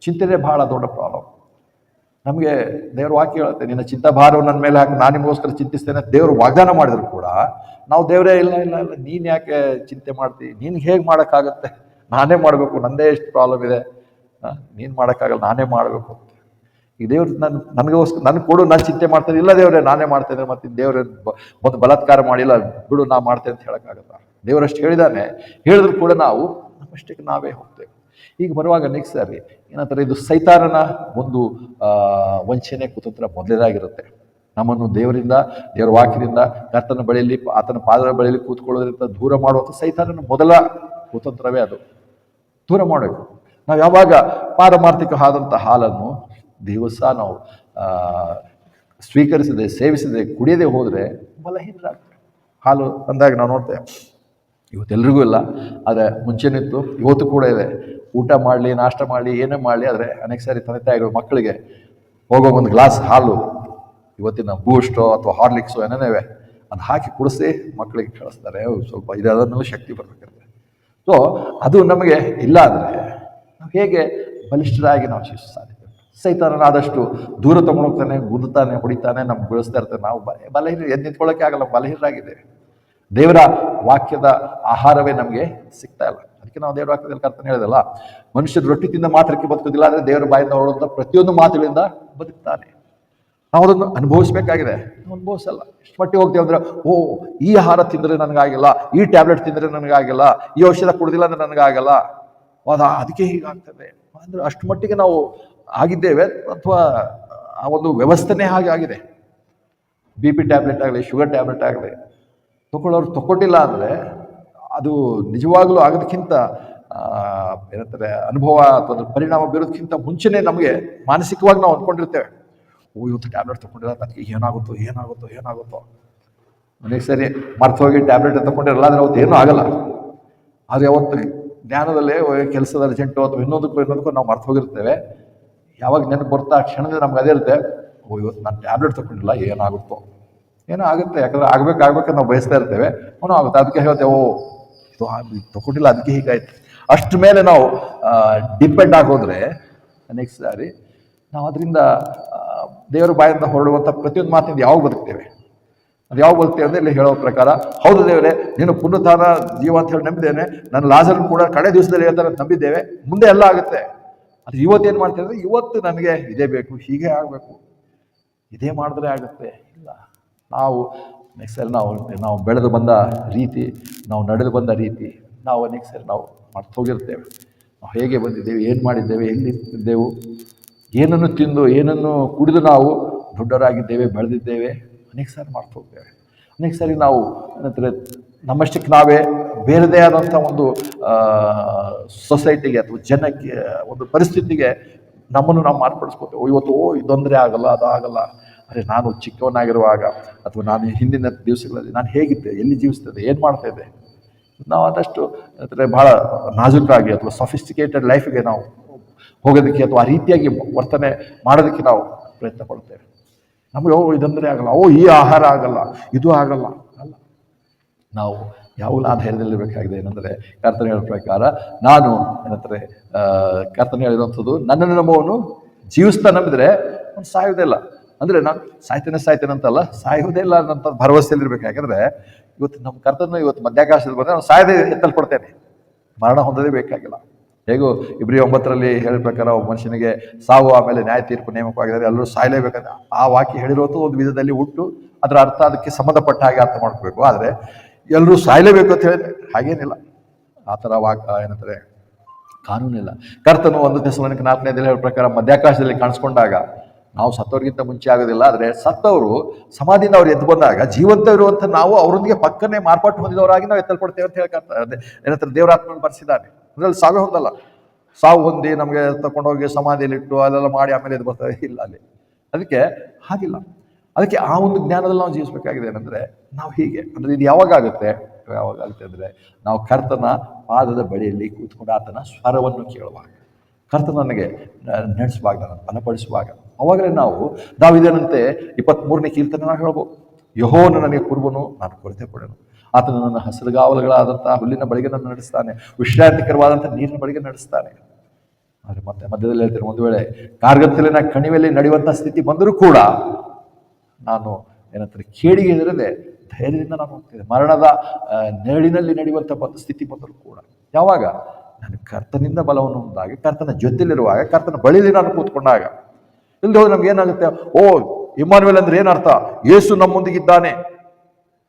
ಚಿಂತೆನೇ ಬಹಳ ದೊಡ್ಡ ಪ್ರಾಬ್ಲಮ್ ನಮಗೆ ದೇವ್ರ ವಾಕ್ಯ ಹೇಳುತ್ತೆ, ನಿನ್ನ ಚಿಂತಾಭಾರವನ್ನು ನನ್ನ ಮೇಲೆ ಹಾಕಿ, ನಾನು ನಿಮಗೋಸ್ಕರ ಚಿಂತಿಸ್ತೇನೆ ದೇವರು ವಾಗ್ದಾನ ಮಾಡಿದ್ರು ಕೂಡ, ನಾವು ದೇವರೇ ಇಲ್ಲ ಇಲ್ಲ ಇಲ್ಲ, ನೀನು ಯಾಕೆ ಚಿಂತೆ ಮಾಡ್ತಿ? ನೀನು ಹೇಗೆ ಮಾಡೋಕ್ಕಾಗತ್ತೆ? ನಾನೇ ಮಾಡಬೇಕು, ನಂದೇ ಎಷ್ಟು ಪ್ರಾಬ್ಲಮ್ ಇದೆ. ನೀನು ಮಾಡೋಕ್ಕಾಗಲ್ಲ, ನಾನೇ ಮಾಡಬೇಕು ಈ ದೇವ್ರು ನನ್ನ ನನಗೋಸ್ಕರ ನನಗೆ ಕೊಡು, ನಾನು ಚಿಂತೆ ಮಾಡ್ತೇನೆ, ಇಲ್ಲ ದೇವರೇ, ನಾನೇ ಮಾಡ್ತೇನೆ, ಮತ್ತು ದೇವರೇ ಮತ್ತು ಬಲಾತ್ಕಾರ ಮಾಡಿಲ್ಲ ಬಿಡು, ನಾ ಮಾಡ್ತೇನೆ ಅಂತ ಹೇಳೋಕ್ಕಾಗಲ್ಲ ದೇವರಷ್ಟು ಹೇಳಿದಾನೆ. ಹೇಳಿದ್ರು ಕೂಡ ನಾವು, ನಮ್ಮಷ್ಟಕ್ಕೆ ನಾವೇ ಹೋಗ್ತೇವೆ. ಈಗ ಬರುವಾಗ ನೆಕ್ಸ್ಟ್ ಸಾರಿ ಏನಂತಾರೆ, ಇದು ಸೈತಾರನ ಒಂದು ವಂಚನೆ ಕುತಂತ್ರ ಮೊದಲೇದಾಗಿರುತ್ತೆ ನಮ್ಮನ್ನು ದೇವರಿಂದ, ದೇವರ ವಾಕ್ಯದಿಂದ, ಕರ್ತನ ಬಳಿಯಲ್ಲಿ, ಆತನ ಪಾದರ ಬಳಿಯಲ್ಲಿ ಕೂತ್ಕೊಳ್ಳೋದ್ರಿಂದ ದೂರ ಮಾಡುವಂಥ ಸೈತಾನನ ಮೊದಲ ಕುತಂತ್ರವೇ ಅದು. ದೂರ ಮಾಡಬೇಕು. ನಾವು ಯಾವಾಗ ಪಾರಮಾರ್ಥಿಕ ಆದಂಥ ಹಾಲನ್ನು ದಿವಸ ನಾವು ಸ್ವೀಕರಿಸದೆ, ಸೇವಿಸದೆ, ಕುಡಿಯದೆ ಹೋದರೆ ಬಲಹೀನರಾಗ್ತದೆ ಹಾಲು ಅಂದಾಗ ನಾವು ನೋಡ್ತೇವೆ, ಇವತ್ತೆಲ್ರಿಗೂ ಇಲ್ಲ, ಆದರೆ ಮುಂಚೆನಿತ್ತು, ಇವತ್ತು ಕೂಡ ಇದೆ. ಊಟ ಮಾಡಲಿ, ನಾಷ್ಟ ಮಾಡಲಿ, ಏನೇ ಮಾಡಲಿ, ಆದರೆ ಅನೇಕ ಸಾರಿ ತಂದೆ ತಾಯಿಗಳು ಮಕ್ಕಳಿಗೆ ಹೋಗೋ ಒಂದು ಗ್ಲಾಸ್ ಹಾಲು, ಇವತ್ತಿನ ಬೂಸ್ಟೋ ಅಥವಾ ಹಾರ್ಲಿಕ್ಸೋ ಏನೇನೇವೆ ಅದು ಹಾಕಿ ಕುಡಿಸಿ ಮಕ್ಕಳಿಗೆ ಕಳಿಸ್ತಾರೆ. ಸ್ವಲ್ಪ ಇದಾದ್ಮೇಲೆ ಶಕ್ತಿ ಬರಬೇಕಿರುತ್ತೆ ಸೊ ಅದು ನಮಗೆ ಇಲ್ಲ ಅಂದರೆ ನಾವು ಹೇಗೆ ಬಲಿಷ್ಠರಾಗಿ ನಾವು ಶಿಸ್ತು ಸಾಧ್ಯ? ಸೈತಾನ ಆದಷ್ಟು ದೂರ ತೊಗೊಂಡೋಗ್ತಾನೆ ಗುದ್ದುತ್ತಾನೆ, ಹೊಡಿತಾನೆ, ನಮ್ಗೆ ಬೆಳೆಸ್ತಾ ಇರ್ತಾನೆ. ನಾವು ಬಲ, ಬಲಹೀನ ಎದ್ದು ನಿಂತ್ಕೊಳ್ಳೋಕ್ಕೆ ಆಗಲ್ಲ, ಬಲಹೀನರಾಗಿದ್ದೇವೆ. ದೇವರ ವಾಕ್ಯದ ಆಹಾರವೇ ನಮಗೆ ಸಿಗ್ತಾ ಇಲ್ಲ. ಅದಕ್ಕೆ ನಾವು ದೇವರ ವಾಕ್ಯದಲ್ಲಿ ಕರ್ತನೆ ಹೇಳಿದಲ್ಲ, ಮನುಷ್ಯರು ರೊಟ್ಟಿ ತಿಂದ ಮಾತ್ರಕ್ಕೆ ಬದುಕೋದಿಲ್ಲ ಆದರೆ ದೇವರ ಬಾಯಿಂದ ಹೊರಡುವಂಥ ಪ್ರತಿಯೊಂದು ಮಾತುಗಳಿಂದ ಬದುಕ್ತಾನೆ. ನಾವು ಅದನ್ನು ಅನುಭವಿಸ್ಬೇಕಾಗಿದೆ. ಅನುಭವಿಸಲ್ಲ. ಎಷ್ಟು ಮಟ್ಟಿಗೆ ಹೋಗ್ತೀವಿ ಅಂದರೆ, ಓ, ಈ ಆಹಾರ ತಿಂದರೆ ನನಗಾಗಿಲ್ಲ, ಈ ಟ್ಯಾಬ್ಲೆಟ್ ತಿಂದರೆ ನನಗಾಗಿಲ್ಲ, ಈ ಔಷಧ ಕುಡಿದಿಲ್ಲ ಅಂದರೆ ನನಗಾಗಲ್ಲ. ಅದ ಅದಕ್ಕೆ ಹೀಗಾಗ್ತದೆ. ಅಂದರೆ ಅಷ್ಟು ಮಟ್ಟಿಗೆ ನಾವು ಆಗಿದ್ದೇವೆ, ಅಥವಾ ಆ ಒಂದು ವ್ಯವಸ್ಥೆನೇ ಹಾಗೆ ಆಗಿದೆ. ಬಿ ಪಿ ಟ್ಯಾಬ್ಲೆಟ್ ಆಗಲಿ, ಶುಗರ್ ಟ್ಯಾಬ್ಲೆಟ್ ಆಗಲಿ ತಗೊಳ್ಳೋರು ತಗೊಟ್ಟಿಲ್ಲ ಅಂದರೆ ಅದು ನಿಜವಾಗ್ಲೂ ಆಗೋದಕ್ಕಿಂತ ಏನಂತಾರೆ, ಅನುಭವ ಅಥವಾ ಪರಿಣಾಮ ಬೀರೋದಕ್ಕಿಂತ ಮುಂಚೆನೇ ನಮಗೆ ಮಾನಸಿಕವಾಗಿ ನಾವು ಅಂದ್ಕೊಂಡಿರ್ತೇವೆ. ಓ, ಇವತ್ತು ಟ್ಯಾಬ್ಲೆಟ್ ತೊಗೊಂಡಿರ ನನಗೆ ಏನಾಗುತ್ತೋ ಏನಾಗುತ್ತೋ ಏನಾಗುತ್ತೋ. ಅನೇಕ ಸರಿ ಮರ್ತು ಹೋಗಿ ಟ್ಯಾಬ್ಲೆಟ್ ತೊಗೊಂಡಿರಲ್ಲ, ಆದರೆ ಅವತ್ತು ಏನೂ ಆಗಲ್ಲ. ಆದರೆ ಅವತ್ತು ಜ್ಞಾನದಲ್ಲೇ ಕೆಲಸದ ಅರ್ಜೆಂಟು ಅಥವಾ ಇನ್ನೊಂದಕ್ಕೂ ಇನ್ನೊಂದಕ್ಕೂ ನಾವು ಮರ್ತು ಹೋಗಿರ್ತೇವೆ. ಯಾವಾಗ ನೆನಪು ಬರ್ತಾ ಆ ಕ್ಷಣದಲ್ಲಿ ನಮ್ಗೆ ಅದೇ ಇರುತ್ತೆ, ಓ, ಇವತ್ತು ನಾನು ಟ್ಯಾಬ್ಲೆಟ್ ತೊಗೊಂಡಿಲ್ಲ, ಏನಾಗುತ್ತೋ. ಏನೋ ಆಗುತ್ತೆ, ಯಾಕಂದ್ರೆ ಆಗ್ಬೇಕು, ಆಗ್ಬೇಕಂತ ನಾವು ಬಯಸ್ತಾ ಇರ್ತೇವೆ. ಅವನು ಆಗುತ್ತೆ, ಅದಕ್ಕೆ ಹೇಳ್ತೇವೆ, ಓ ಇದು ತಗೊಂಡಿಲ್ಲ ಅದಕ್ಕೆ ಹೀಗಾಯ್ತು. ಅಷ್ಟ್ರ ಮೇಲೆ ನಾವು ಡಿಪೆಂಡ್ ಆಗೋದ್ರೆ ನೆಕ್ಸ್ಟ್ ಸಾರಿ, ನಾವು ಅದರಿಂದ ದೇವರ ಬಾಯಿಂದ ಹೊರಡುವಂಥ ಪ್ರತಿಯೊಂದು ಮಾತಿನಿಂದ ಯಾವಾಗ ಬದುಕ್ತೇವೆ? ಅದು ಯಾವ ಬದುಕ್ತೇವೆ ಅಂದರೆ ಇಲ್ಲಿ ಹೇಳೋ ಪ್ರಕಾರ, ಹೌದು ದೇವರೇ, ನೀನು ಪುನರುತ್ಥಾನ ಜೀವ ಅಂತ ಹೇಳಿ ನಂಬಿದ್ದೇನೆ. ನನ್ನ ಲಾಜರ್ ಕೂಡ ಕಡೆ ದಿವಸದಲ್ಲಿ ಹೇಳ್ತಾರೆ ನಂಬಿದ್ದೇವೆ. ಮುಂದೆ ಎಲ್ಲ ಆಗುತ್ತೆ. ಅದು ಇವತ್ತೇನು ಮಾಡ್ತೇವೆ ಅಂದರೆ, ಇವತ್ತು ನನಗೆ ಇದೇ ಬೇಕು, ಹೀಗೆ ಆಗಬೇಕು. ಇದೇ ಮಾಡಿದ್ರೆ ಆಗುತ್ತೆ. ಇಲ್ಲ. ನಾವು ನೆಕ್ಸ್ಟ್ ಸರಿ ನಾವು ನಾವು ಬೆಳೆದು ಬಂದ ರೀತಿ, ನಾವು ನಡೆದು ಬಂದ ರೀತಿ ನಾವು ನೆಕ್ಸ್ಟ್ ಸರಿ ನಾವು ಮರ್ತು ಹೋಗಿರ್ತೇವೆ. ನಾವು ಹೇಗೆ ಬಂದಿದ್ದೇವೆ, ಏನು ಮಾಡಿದ್ದೇವೆ ಎಲ್ಲಿದ್ದೇವು ಏನನ್ನು ತಿಂದು, ಏನನ್ನು ಕುಡಿದು ನಾವು ದೊಡ್ಡವರಾಗಿದ್ದೇವೆ, ಬೆಳೆದಿದ್ದೇವೆ ಅನೇಕ ಸಾರಿ ಹೋಗ್ತೇವೆ. ಅನೇಕ ಸಾರಿ ನಾವು ಏನಂತಾರೆ, ನಮ್ಮಷ್ಟಕ್ಕೆ ನಾವೇ ಬೇರೆದೇ ಆದಂಥ ಒಂದು ಸೊಸೈಟಿಗೆ ಅಥವಾ ಜನಕ್ಕೆ, ಒಂದು ಪರಿಸ್ಥಿತಿಗೆ ನಮ್ಮನ್ನು ನಾವು ಮಾರ್ಪಡಿಸ್ಕೋತೇವೆ. ಇವತ್ತು, ಓ ಇದೊಂದರೆ ಆಗಲ್ಲ, ಅದು ಆಗಲ್ಲ. ಅರೆ, ನಾನು ಚಿಕ್ಕವನಾಗಿರುವಾಗ ಅಥವಾ ನಾನು ಹಿಂದಿನ ದಿವಸಗಳಲ್ಲಿ ನಾನು ಹೇಗಿದ್ದೆ, ಎಲ್ಲಿ ಜೀವಿಸ್ತಿದ್ದೆ, ಏನು ಮಾಡ್ತಾ ಇದ್ದೆ? ನಾವು ಆದಷ್ಟು ಅಂದರೆ ಭಾಳ ನಾಜುಕಾಗಿ ಅಥವಾ ಸೊಫಿಸ್ಟಿಕೇಟೆಡ್ ಲೈಫಿಗೆ ನಾವು ಹೋಗೋದಕ್ಕೆ ಅಥವಾ ಆ ರೀತಿಯಾಗಿ ವರ್ತನೆ ಮಾಡೋದಕ್ಕೆ ನಾವು ಪ್ರಯತ್ನ ಪಡ್ತೇವೆ. ನಮಗೆ, ಓ, ಇದಂದರೆ ಆಗಲ್ಲ, ಓ, ಈ ಆಹಾರ ಆಗಲ್ಲ, ಇದು ಆಗಲ್ಲ, ಅಲ್ಲ. ನಾವು ಯಾವಾಗಲೂ ಆ ಧೈರ್ಯದಲ್ಲಿರಬೇಕಾಗಿದೆ ಏನಂದರೆ, ಕರ್ತನ ಹೇಳೋ ಪ್ರಕಾರ, ನಾನು, ಏನಂತಾರೆ ಕರ್ತನ ಹೇಳಿರುವಂಥದ್ದು, ನನ್ನನ್ನು ನಂಬುವವನು ಜೀವಿಸ್ತಾ ನಂಬಿದರೆ ಅವ್ನು ಸಾಯೋದೇ ಇಲ್ಲ. ಅಂದರೆ ನಾನು ಸಾಯ್ತೇನೆ ಸಾಯ್ತೇನೆ ಅಂತಲ್ಲ ಸಾಯೋದೇ ಇಲ್ಲ ಅನ್ನೋಂಥ ಭರವಸೆಯಲ್ಲಿರ್ಬೇಕು. ಯಾಕಂದರೆ ಇವತ್ತು ನಮ್ಮ ಕರ್ತನ ಇವತ್ತು ಮಧ್ಯಾಕಾಶದಲ್ಲಿ ಬಂದರೆ ನಾನು ಸಾಯದೆ ಎತ್ತಲ್ಪಡ್ತೇನೆ ಮರಣ ಹೊಂದದೇ ಬೇಕಾಗಿಲ್ಲ. ಹೇಗೂ ಇಬ್ಬರಿ ಒಂಬತ್ತರಲ್ಲಿ ಪ್ರಕಾರ ಒಬ್ಬ ಮನುಷ್ಯನಿಗೆ ಸಾವು, ಆಮೇಲೆ ನ್ಯಾಯ ತೀರ್ಪು ನೇಮಕವಾಗಿದ್ದಾರೆ ಎಲ್ಲರೂ ಸಾಯಲೇಬೇಕಂತ ಆ ವಾಕ್ಯ ಹೇಳಿರೋದು ಒಂದು ವಿಧದಲ್ಲಿ ಹುಟ್ಟು ಅದರ ಅರ್ಥ ಅದಕ್ಕೆ ಸಂಬಂಧಪಟ್ಟ ಹಾಗೆ ಅರ್ಥ ಮಾಡ್ಕೋಬೇಕು. ಆದರೆ ಎಲ್ಲರೂ ಸಾಯಲೇಬೇಕು ಅಂತ ಹೇಳಿದ್ರೆ ಹಾಗೇನಿಲ್ಲ. ಆ ಥರ ವಾಕ್ ಏನಂತಾರೆ, ಕಾನೂನಿಲ್ಲ. ಕರ್ತನು ಒಂದು ದಿವಸ ದಿನ ಹೇಳೋ ಪ್ರಕಾರ ಮಧ್ಯಾಕಾಶದಲ್ಲಿ ಕಾಣಿಸ್ಕೊಂಡಾಗ ನಾವು ಸತ್ತವ್ರಿಗಿಂತ ಮುಂಚೆ ಆಗೋದಿಲ್ಲ, ಆದರೆ ಸತ್ತವರು ಸಮಾಧಿಯಿಂದ ಅವ್ರು ಎದ್ದು ಬಂದಾಗ ಜೀವಂತ ಇರುವಂಥ ನಾವು ಅವರೊಂದಿಗೆ ಪಕ್ಕನೆ ಮಾರ್ಪಾಟು ಹೊಂದಿದವರಾಗಿ ನಾವು ಎತ್ತಲ್ಪಡ್ತೇವೆ ಅಂತ ಹೇಳಕ್ಕೆ ಏನಂತಾರೆ ದೇವರಾತ್ಮನ ಬರೆಸಿದ್ದಾರೆ ಅದರಲ್ಲಿ ಸಾವೇ ಹೊಂದಲ್ಲ. ಸಾವು ಹೊಂದಿ ನಮಗೆ ತಗೊಂಡೋಗಿ ಸಮಾಧಿಯಲ್ಲಿಟ್ಟು ಅಲ್ಲೆಲ್ಲ ಮಾಡಿ ಆಮೇಲೆ ಎದ್ದು ಬರ್ತದೆ ಇಲ್ಲ ಅಲ್ಲಿ. ಅದಕ್ಕೆ ಹಾಗಿಲ್ಲ. ಅದಕ್ಕೆ ಆ ಒಂದು ಜ್ಞಾನದಲ್ಲಿ ನಾವು ಜೀವಿಸಬೇಕಾಗಿದೆ ಏನಂದರೆ ನಾವು ಹೀಗೆ. ಅಂದರೆ ಇದು ಯಾವಾಗ ಆಗುತ್ತೆ? ಯಾವಾಗ ಆಗುತ್ತೆ ಅಂದ್ರೆ ನಾವು ಕರ್ತನ ಪಾದದ ಬಳಿಯಲ್ಲಿ ಕೂತ್ಕೊಂಡು ಆತನ ಸ್ವರವನ್ನು ಕೇಳುವಾಗ. ಕರ್ತ ನನಗೆ ನಡೆಸುವಾಗ ನಾನು ಬಲಪಡಿಸುವಾಗ. ಅವಾಗಲೇ ನಾವು ನಾವಿದೇನಂತೆ ಇಪ್ಪತ್ತ್ಮೂರನೇ ಕೀರ್ತನೆ ನಾವು ಹೇಳ್ಬೋದು. ಯಹೋನು ನನಗೆ ಕುರುಬನು ನಾನು ಕೊರತೆ ಪಡೆನು ಆತನು ನನ್ನ ಹಸಿರುಗಾವಲುಗಳಾದಂತಹ ಹುಲ್ಲಿನ ಬಳಿಗೆ ನನ್ನ ನಡೆಸ್ತಾನೆ. ವಿಶ್ರಾಂತಿಕರವಾದಂಥ ನೀರಿನ ಬಳಿಗೆ ನಡೆಸ್ತಾನೆ. ಆದರೆ ಮತ್ತೆ ಮಧ್ಯದಲ್ಲಿ ಹೇಳ್ತೀನಿ ಒಂದು ವೇಳೆ, ಕಾರ್ಗತ್ತಲಿನ ಕಣಿವೆಯಲ್ಲಿ ನಡೆಯುವಂಥ ಸ್ಥಿತಿ ಬಂದರೂ ಕೂಡ ನಾನು ಏನಂತಾರೆ ಕೇಡಿಗೆ ಹೆದರದೆ ಧೈರ್ಯದಿಂದ ನಾನು ಹೋಗ್ತೇನೆ ಮರಣದ ನೆರಳಿನಲ್ಲಿ ನಡೆಯುವಂಥ ಒಂದು ಸ್ಥಿತಿ ಬಂದರೂ ಕೂಡ. ಯಾವಾಗ? ನಾನು ಕರ್ತನಿಂದ ಬಲವನ್ನು ಉಂಟಾಗಿ, ಕರ್ತನ ಜೊತೆಯಲ್ಲಿರುವಾಗ, ಕರ್ತನ ಬಳಿಯಲ್ಲಿ ನಾನು ಕೂತ್ಕೊಂಡಾಗ. ಇಲ್ಲದೆ ಹೋದ್ರೆ ನಮ್ಗೆ ಏನಾಗುತ್ತೆ? ಓ ಇಮಾನ್ವೇಲ್ ಅಂದ್ರೆ ಏನರ್ಥ ಯೇಸು ನಮ್ಮೊಂದಿಗಿದ್ದಾನೆ.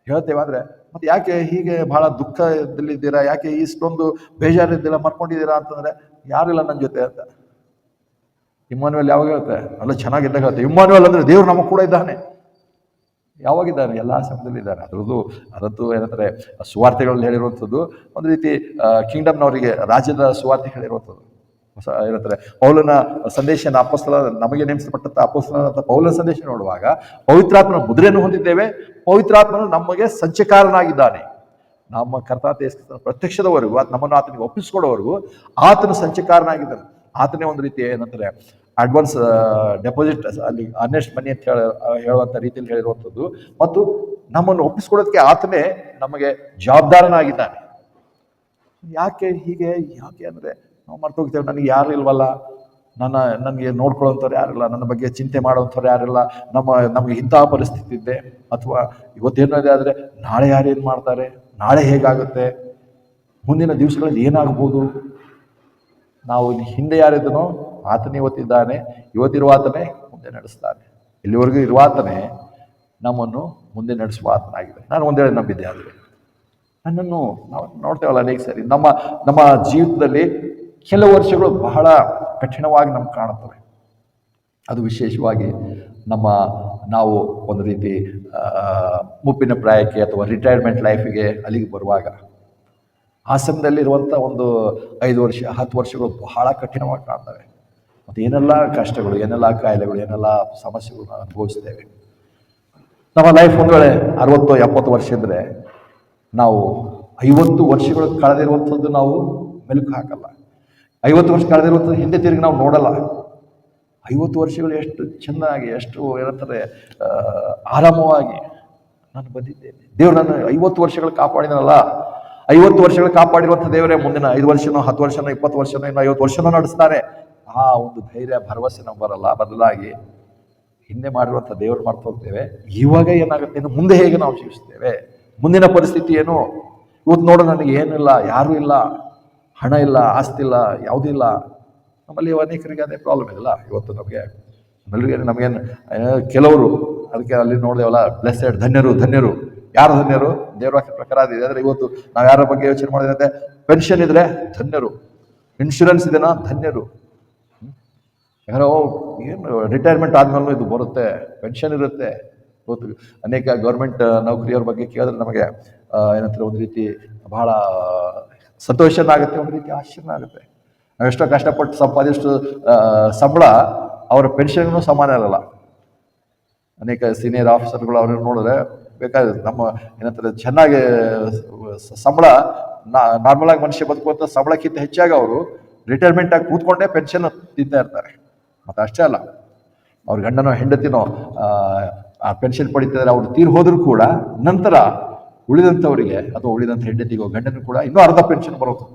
ಹೇಳ್ತೇವೆ ಅಂದ್ರೆ ಮತ್ತೆ ಯಾಕೆ ಹೀಗೆ ಬಹಳ ದುಃಖದಲ್ಲಿದ್ದೀರಾ? ಯಾಕೆ ಇಷ್ಟೊಂದು ಬೇಜಾರಿದ್ದೀರಾ? ಮರ್ಕೊಂಡಿದ್ದೀರಾ ಅಂತಂದ್ರೆ, ಯಾರಿಲ್ಲ ನನ್ನ ಜೊತೆ ಅಂತ. ಇಮ್ಮಾನುವೆಲ್ ಯಾವಾಗ ಹೇಳುತ್ತೆ ಅಲ್ಲ, ಚೆನ್ನಾಗಿದ್ದಾಗ ಹೇಳುತ್ತೆ ಇಮ್ಮಾನುವೆಲ್ ಅಂದ್ರೆ ದೇವ್ರು ನಮ್ಮ ಕೂಡ ಇದ್ದಾನೆ. ಯಾವಾಗಿದ್ದಾನೆ? ಎಲ್ಲ ಸಮಯದಲ್ಲಿ ಇದ್ದಾನೆ ಅದರದ್ದು ಅದರದ್ದು ಏನಂದ್ರೆ ಸುವಾರ್ತೆಗಳಲ್ಲಿ ಹೇಳಿರುವಂಥದ್ದು, ಒಂದು ರೀತಿ ಕಿಂಗ್ಡಮ್ನವರಿಗೆ ರಾಜ್ಯದ ಸುವಾರ್ತೆ ಹೇಳಿರುವಂಥದ್ದು ಹೊಸ ಪೌಲನ ಸಂದೇಶನ ಅಪ್ಪಸ್ತಲ ನಮಗೆ ನೇಮಿಸಲ್ಪಟ್ಟಂಥ ಅಪ್ಪಸ್ತಲ ಪೌಲನ ಸಂದೇಶ ನೋಡುವಾಗ ಪವಿತ್ರಾತ್ಮನ ಮುದ್ರೆಯನ್ನು ಹೊಂದಿದ್ದೇವೆ. ಪವಿತ್ರಾತ್ಮನು ನಮಗೆ ಸಂಚಕಾರನಾಗಿದ್ದಾನೆ. ನಮ್ಮ ಕರ್ತಾತ ಪ್ರತ್ಯಕ್ಷದವರೆಗೂ ನಮ್ಮನ್ನು ಆತನಿಗೆ ಒಪ್ಪಿಸ್ಕೊಡೋವರೆಗೂ ಆತನ ಸಂಚಕಾರನಾಗಿದ್ದಾನೆ. ಆತನೇ ಒಂದು ರೀತಿ ಏನಂತಾರೆ ಅಡ್ವಾನ್ಸ್ ಡೆಪಾಸಿಟ್ ಅಲ್ಲಿ ಅರ್ನೆಸ್ಟ್ ಮನಿ ಅಂತ ಹೇಳ ಹೇಳುವಂಥ ರೀತಿಯಲ್ಲಿ ಹೇಳಿರುವಂಥದ್ದು ಮತ್ತು ನಮ್ಮನ್ನು ಒಪ್ಪಿಸ್ಕೊಡೋದಕ್ಕೆ ಆತನೇ ನಮಗೆ ಜವಾಬ್ದಾರನಾಗಿದ್ದಾನೆ. ಯಾಕೆ ಹೀಗೆ? ಯಾಕೆ ಅಂದರೆ ನಾವು ಮರ್ತೋಗ್ತೇವೆ, ನನಗೆ ಯಾರು ಇಲ್ವಲ್ಲ? ನನ್ನ, ನನಗೆ ನೋಡ್ಕೊಳ್ಳೋಂಥವ್ರು ಯಾರಿಲ್ಲ ನನ್ನ ಬಗ್ಗೆ ಚಿಂತೆ ಮಾಡೋವಂಥವ್ರು ಯಾರಿಲ್ಲ ನಮ್ಮ, ನಮಗೆ ಇಂತಹ ಪರಿಸ್ಥಿತಿ ಇದೆ. ಅಥವಾ ಇವತ್ತೇನಿದೆ ಆದರೆ ನಾಳೆ ಯಾರೇನು ಮಾಡ್ತಾರೆ? ನಾಳೆ ಹೇಗಾಗುತ್ತೆ? ಮುಂದಿನ ದಿವಸಗಳಲ್ಲಿ ಏನಾಗ್ಬೋದು? ನಾವು ಹಿಂದೆ ಯಾರಿದ್ದನೋ ಆತನೇ ಇವತ್ತಿದ್ದಾನೆ ಇವತ್ತಿರುವ ಆತನೇ ಮುಂದೆ ನಡೆಸ್ತಾನೆ. ಇಲ್ಲಿವರೆಗೂ ಇರುವ ಆತನೇ ನಮ್ಮನ್ನು ಮುಂದೆ ನಡೆಸುವ ಆತನಾಗಿದೆ. ನಾನು ಒಂದೇಳೆ ನಂಬಿದ್ದೆ ಆದರೆ. ನನ್ನನ್ನು ನಾವು ನೋಡ್ತೇವಲ್ಲ ಅನೇಕ ಸರಿ. ನಮ್ಮ ನಮ್ಮ ಜೀವಿತದಲ್ಲಿ ಕೆಲವು ವರ್ಷಗಳು ಬಹಳ ಕಠಿಣವಾಗಿ ನಮ್ಗೆ ಕಾಣುತ್ತವೆ. ಅದು ವಿಶೇಷವಾಗಿ ನಮ್ಮ ನಾವು ಒಂದು ರೀತಿ ಮುಪ್ಪಿನ ಪ್ರಾಯಕ್ಕೆ ಅಥವಾ ರಿಟೈರ್ಮೆಂಟ್ ಲೈಫಿಗೆ ಅಲ್ಲಿಗೆ ಬರುವಾಗ ಆ ಸಮಯದಲ್ಲಿರುವಂಥ ಒಂದು ಐದು ವರ್ಷ, ಹತ್ತು ವರ್ಷಗಳು ಬಹಳ ಕಠಿಣವಾಗಿ ಕಾಣ್ತವೆ. ಮತ್ತು ಏನೆಲ್ಲ ಕಷ್ಟಗಳು, ಏನೆಲ್ಲ ಕಾಯಿಲೆಗಳು, ಏನೆಲ್ಲ ಸಮಸ್ಯೆಗಳು ನಾವು ಅನುಭವಿಸ್ತೇವೆ. ನಮ್ಮ ಲೈಫ್ ಒಂದು ವೇಳೆ ಅರವತ್ತು, ಎಪ್ಪತ್ತು ವರ್ಷ ಇದ್ದರೆ ನಾವು ಐವತ್ತು ವರ್ಷಗಳು ಕಳೆದಿರುವಂಥದ್ದು ನಾವು ಮೆಲುಕು ಹಾಕಲ್ಲ. ಐವತ್ತು ವರ್ಷ ಕಳೆದಿರುವಂಥದ್ದು ಹಿಂದೆ ತಿರುಗಿ ನಾವು ನೋಡಲ್ಲ. ಐವತ್ತು ವರ್ಷಗಳು ಎಷ್ಟು ಚೆನ್ನಾಗಿ, ಎಷ್ಟು ಏನಂತಾರೆ ಆರಾಮವಾಗಿ ನಾನು ಬಂದಿದ್ದೇನೆ. ದೇವ್ರು ನಾನು ಐವತ್ತು ವರ್ಷಗಳು ಕಾಪಾಡಿದನಲ್ಲ. ಐವತ್ತು ವರ್ಷಗಳು ಕಾಪಾಡಿರುವಂಥ ದೇವರೇ ಮುಂದಿನ ಐದು ವರ್ಷನೋ, ಹತ್ತು ವರ್ಷನೋ, ಇಪ್ಪತ್ತು ವರ್ಷನೋ, ಇನ್ನು ಐವತ್ತು ವರ್ಷನೋ ನಡೆಸ್ತಾರೆ. ಆ ಒಂದು ಧೈರ್ಯ, ಭರವಸೆ ನಾವು ಬರಲ್ಲ. ಬದಲಾಗಿ ಹಿಂದೆ ಮಾಡಿರುವಂಥ ದೇವರು ಮಾಡ್ತಾ ಹೋಗ್ತೇವೆ. ಇವಾಗ ಏನಾಗುತ್ತೆ? ಇನ್ನು ಮುಂದೆ ಹೇಗೆ ನಾವು ಜೀವಿಸ್ತೇವೆ? ಮುಂದಿನ ಪರಿಸ್ಥಿತಿ ಏನು? ಇವತ್ತು ನೋಡೋ, ನನಗೆ ಏನಿಲ್ಲ, ಯಾರೂ ಇಲ್ಲ. ಹಣ ಇಲ್ಲ, ಆಸ್ತಿ ಇಲ್ಲ, ಯಾವುದೂ ಇಲ್ಲ. ನಮ್ಮಲ್ಲಿ ಅನೇಕರಿಗೆ ಅದೇ ಪ್ರಾಬ್ಲಮ್ ಇದೆಲ್ಲ ಇವತ್ತು ನಮಗೆ ನಮ್ಮೆಲ್ಲರಿಗೆ ನಮಗೇನು ಕೆಲವರು, ಅದಕ್ಕೆ ಅಲ್ಲಿ ನೋಡಿದೆವಲ್ಲ ಬ್ಲೆಸ್ಸೆಡ್ ಧನ್ಯರು ಧನ್ಯರು. ಯಾರು ಧನ್ಯರು? ದೇವರ ವಾಕ್ಯ ಪ್ರಕಾರ ಅದಿದೆ ಅಂದರೆ ಇವತ್ತು ನಾವು ಯಾರ ಬಗ್ಗೆ ಯೋಚನೆ ಮಾಡಿದ್ರೆ ಪೆನ್ಷನ್ ಇದ್ರೆ ಧನ್ಯರು. ಇನ್ಶೂರೆನ್ಸ್ ಇದೆನಾ ಧನ್ಯರು. ಯಾರೋ, ಏನು ರಿಟೈರ್ಮೆಂಟ್ ಆದ್ಮೇಲೂ ಇದು ಬರುತ್ತೆ ಪೆನ್ಷನ್ ಇರುತ್ತೆ. ಇವತ್ತು ಅನೇಕ ಗೌರ್ಮೆಂಟ್ ನೌಕರಿಯವ್ರ ಬಗ್ಗೆ ಕೇಳಿದ್ರೆ ನಮಗೆ ಏನಂತಾರೆ, ಒಂದು ರೀತಿ ಬಹಳ ಸಂತೋಷನ ಆಗುತ್ತೆ, ಒಂದು ರೀತಿ ಆಶ್ಚರ್ಯ ಆಗುತ್ತೆ. ನಾವು ಎಷ್ಟೋ ಕಷ್ಟಪಟ್ಟು ಸಂಪಾದಿಷ್ಟು ಸಂಬಳ ಅವರ ಪೆನ್ಷನ್ಗೂ ಸಮಾನ ಇರಲ್ಲ. ಅನೇಕ ಸೀನಿಯರ್ ಆಫೀಸರ್ಗಳು ಅವ್ರನ್ನ ನೋಡಿದ್ರೆ ಬೇಕಾದ ನಮ್ಮ, ಏನಂತಾರೆ, ಚೆನ್ನಾಗಿ ಸಂಬಳ ನಾರ್ಮಲ್ ಆಗಿ ಮನುಷ್ಯ ಬದುಕುವಂಥ ಸಂಬಳಕ್ಕಿಂತ ಹೆಚ್ಚಾಗಿ ಅವರು ರಿಟೈರ್ಮೆಂಟ್ ಆಗಿ ಕೂತ್ಕೊಂಡೇ ಪೆನ್ಷನ್ ತಿಂತಾ ಇರ್ತಾರೆ. ಮತ್ತು ಅಷ್ಟೇ ಅಲ್ಲ, ಅವ್ರ ಗಂಡನೋ ಹೆಂಡತಿನೋ, ಆ ಪೆನ್ಷನ್ ಪಡಿತಿದ್ರೆ ಅವ್ರು ತೀರ್ ಹೋದರೂ ಕೂಡ ನಂತರ ಉಳಿದಂಥವರಿಗೆ ಅಥವಾ ಉಳಿದಂಥ ಹೆಂಡತಿಗೋ ಗಂಡನೂ ಕೂಡ ಇನ್ನೂ ಅರ್ಧ ಪೆನ್ಷನ್ ಬರುತ್ತೆ.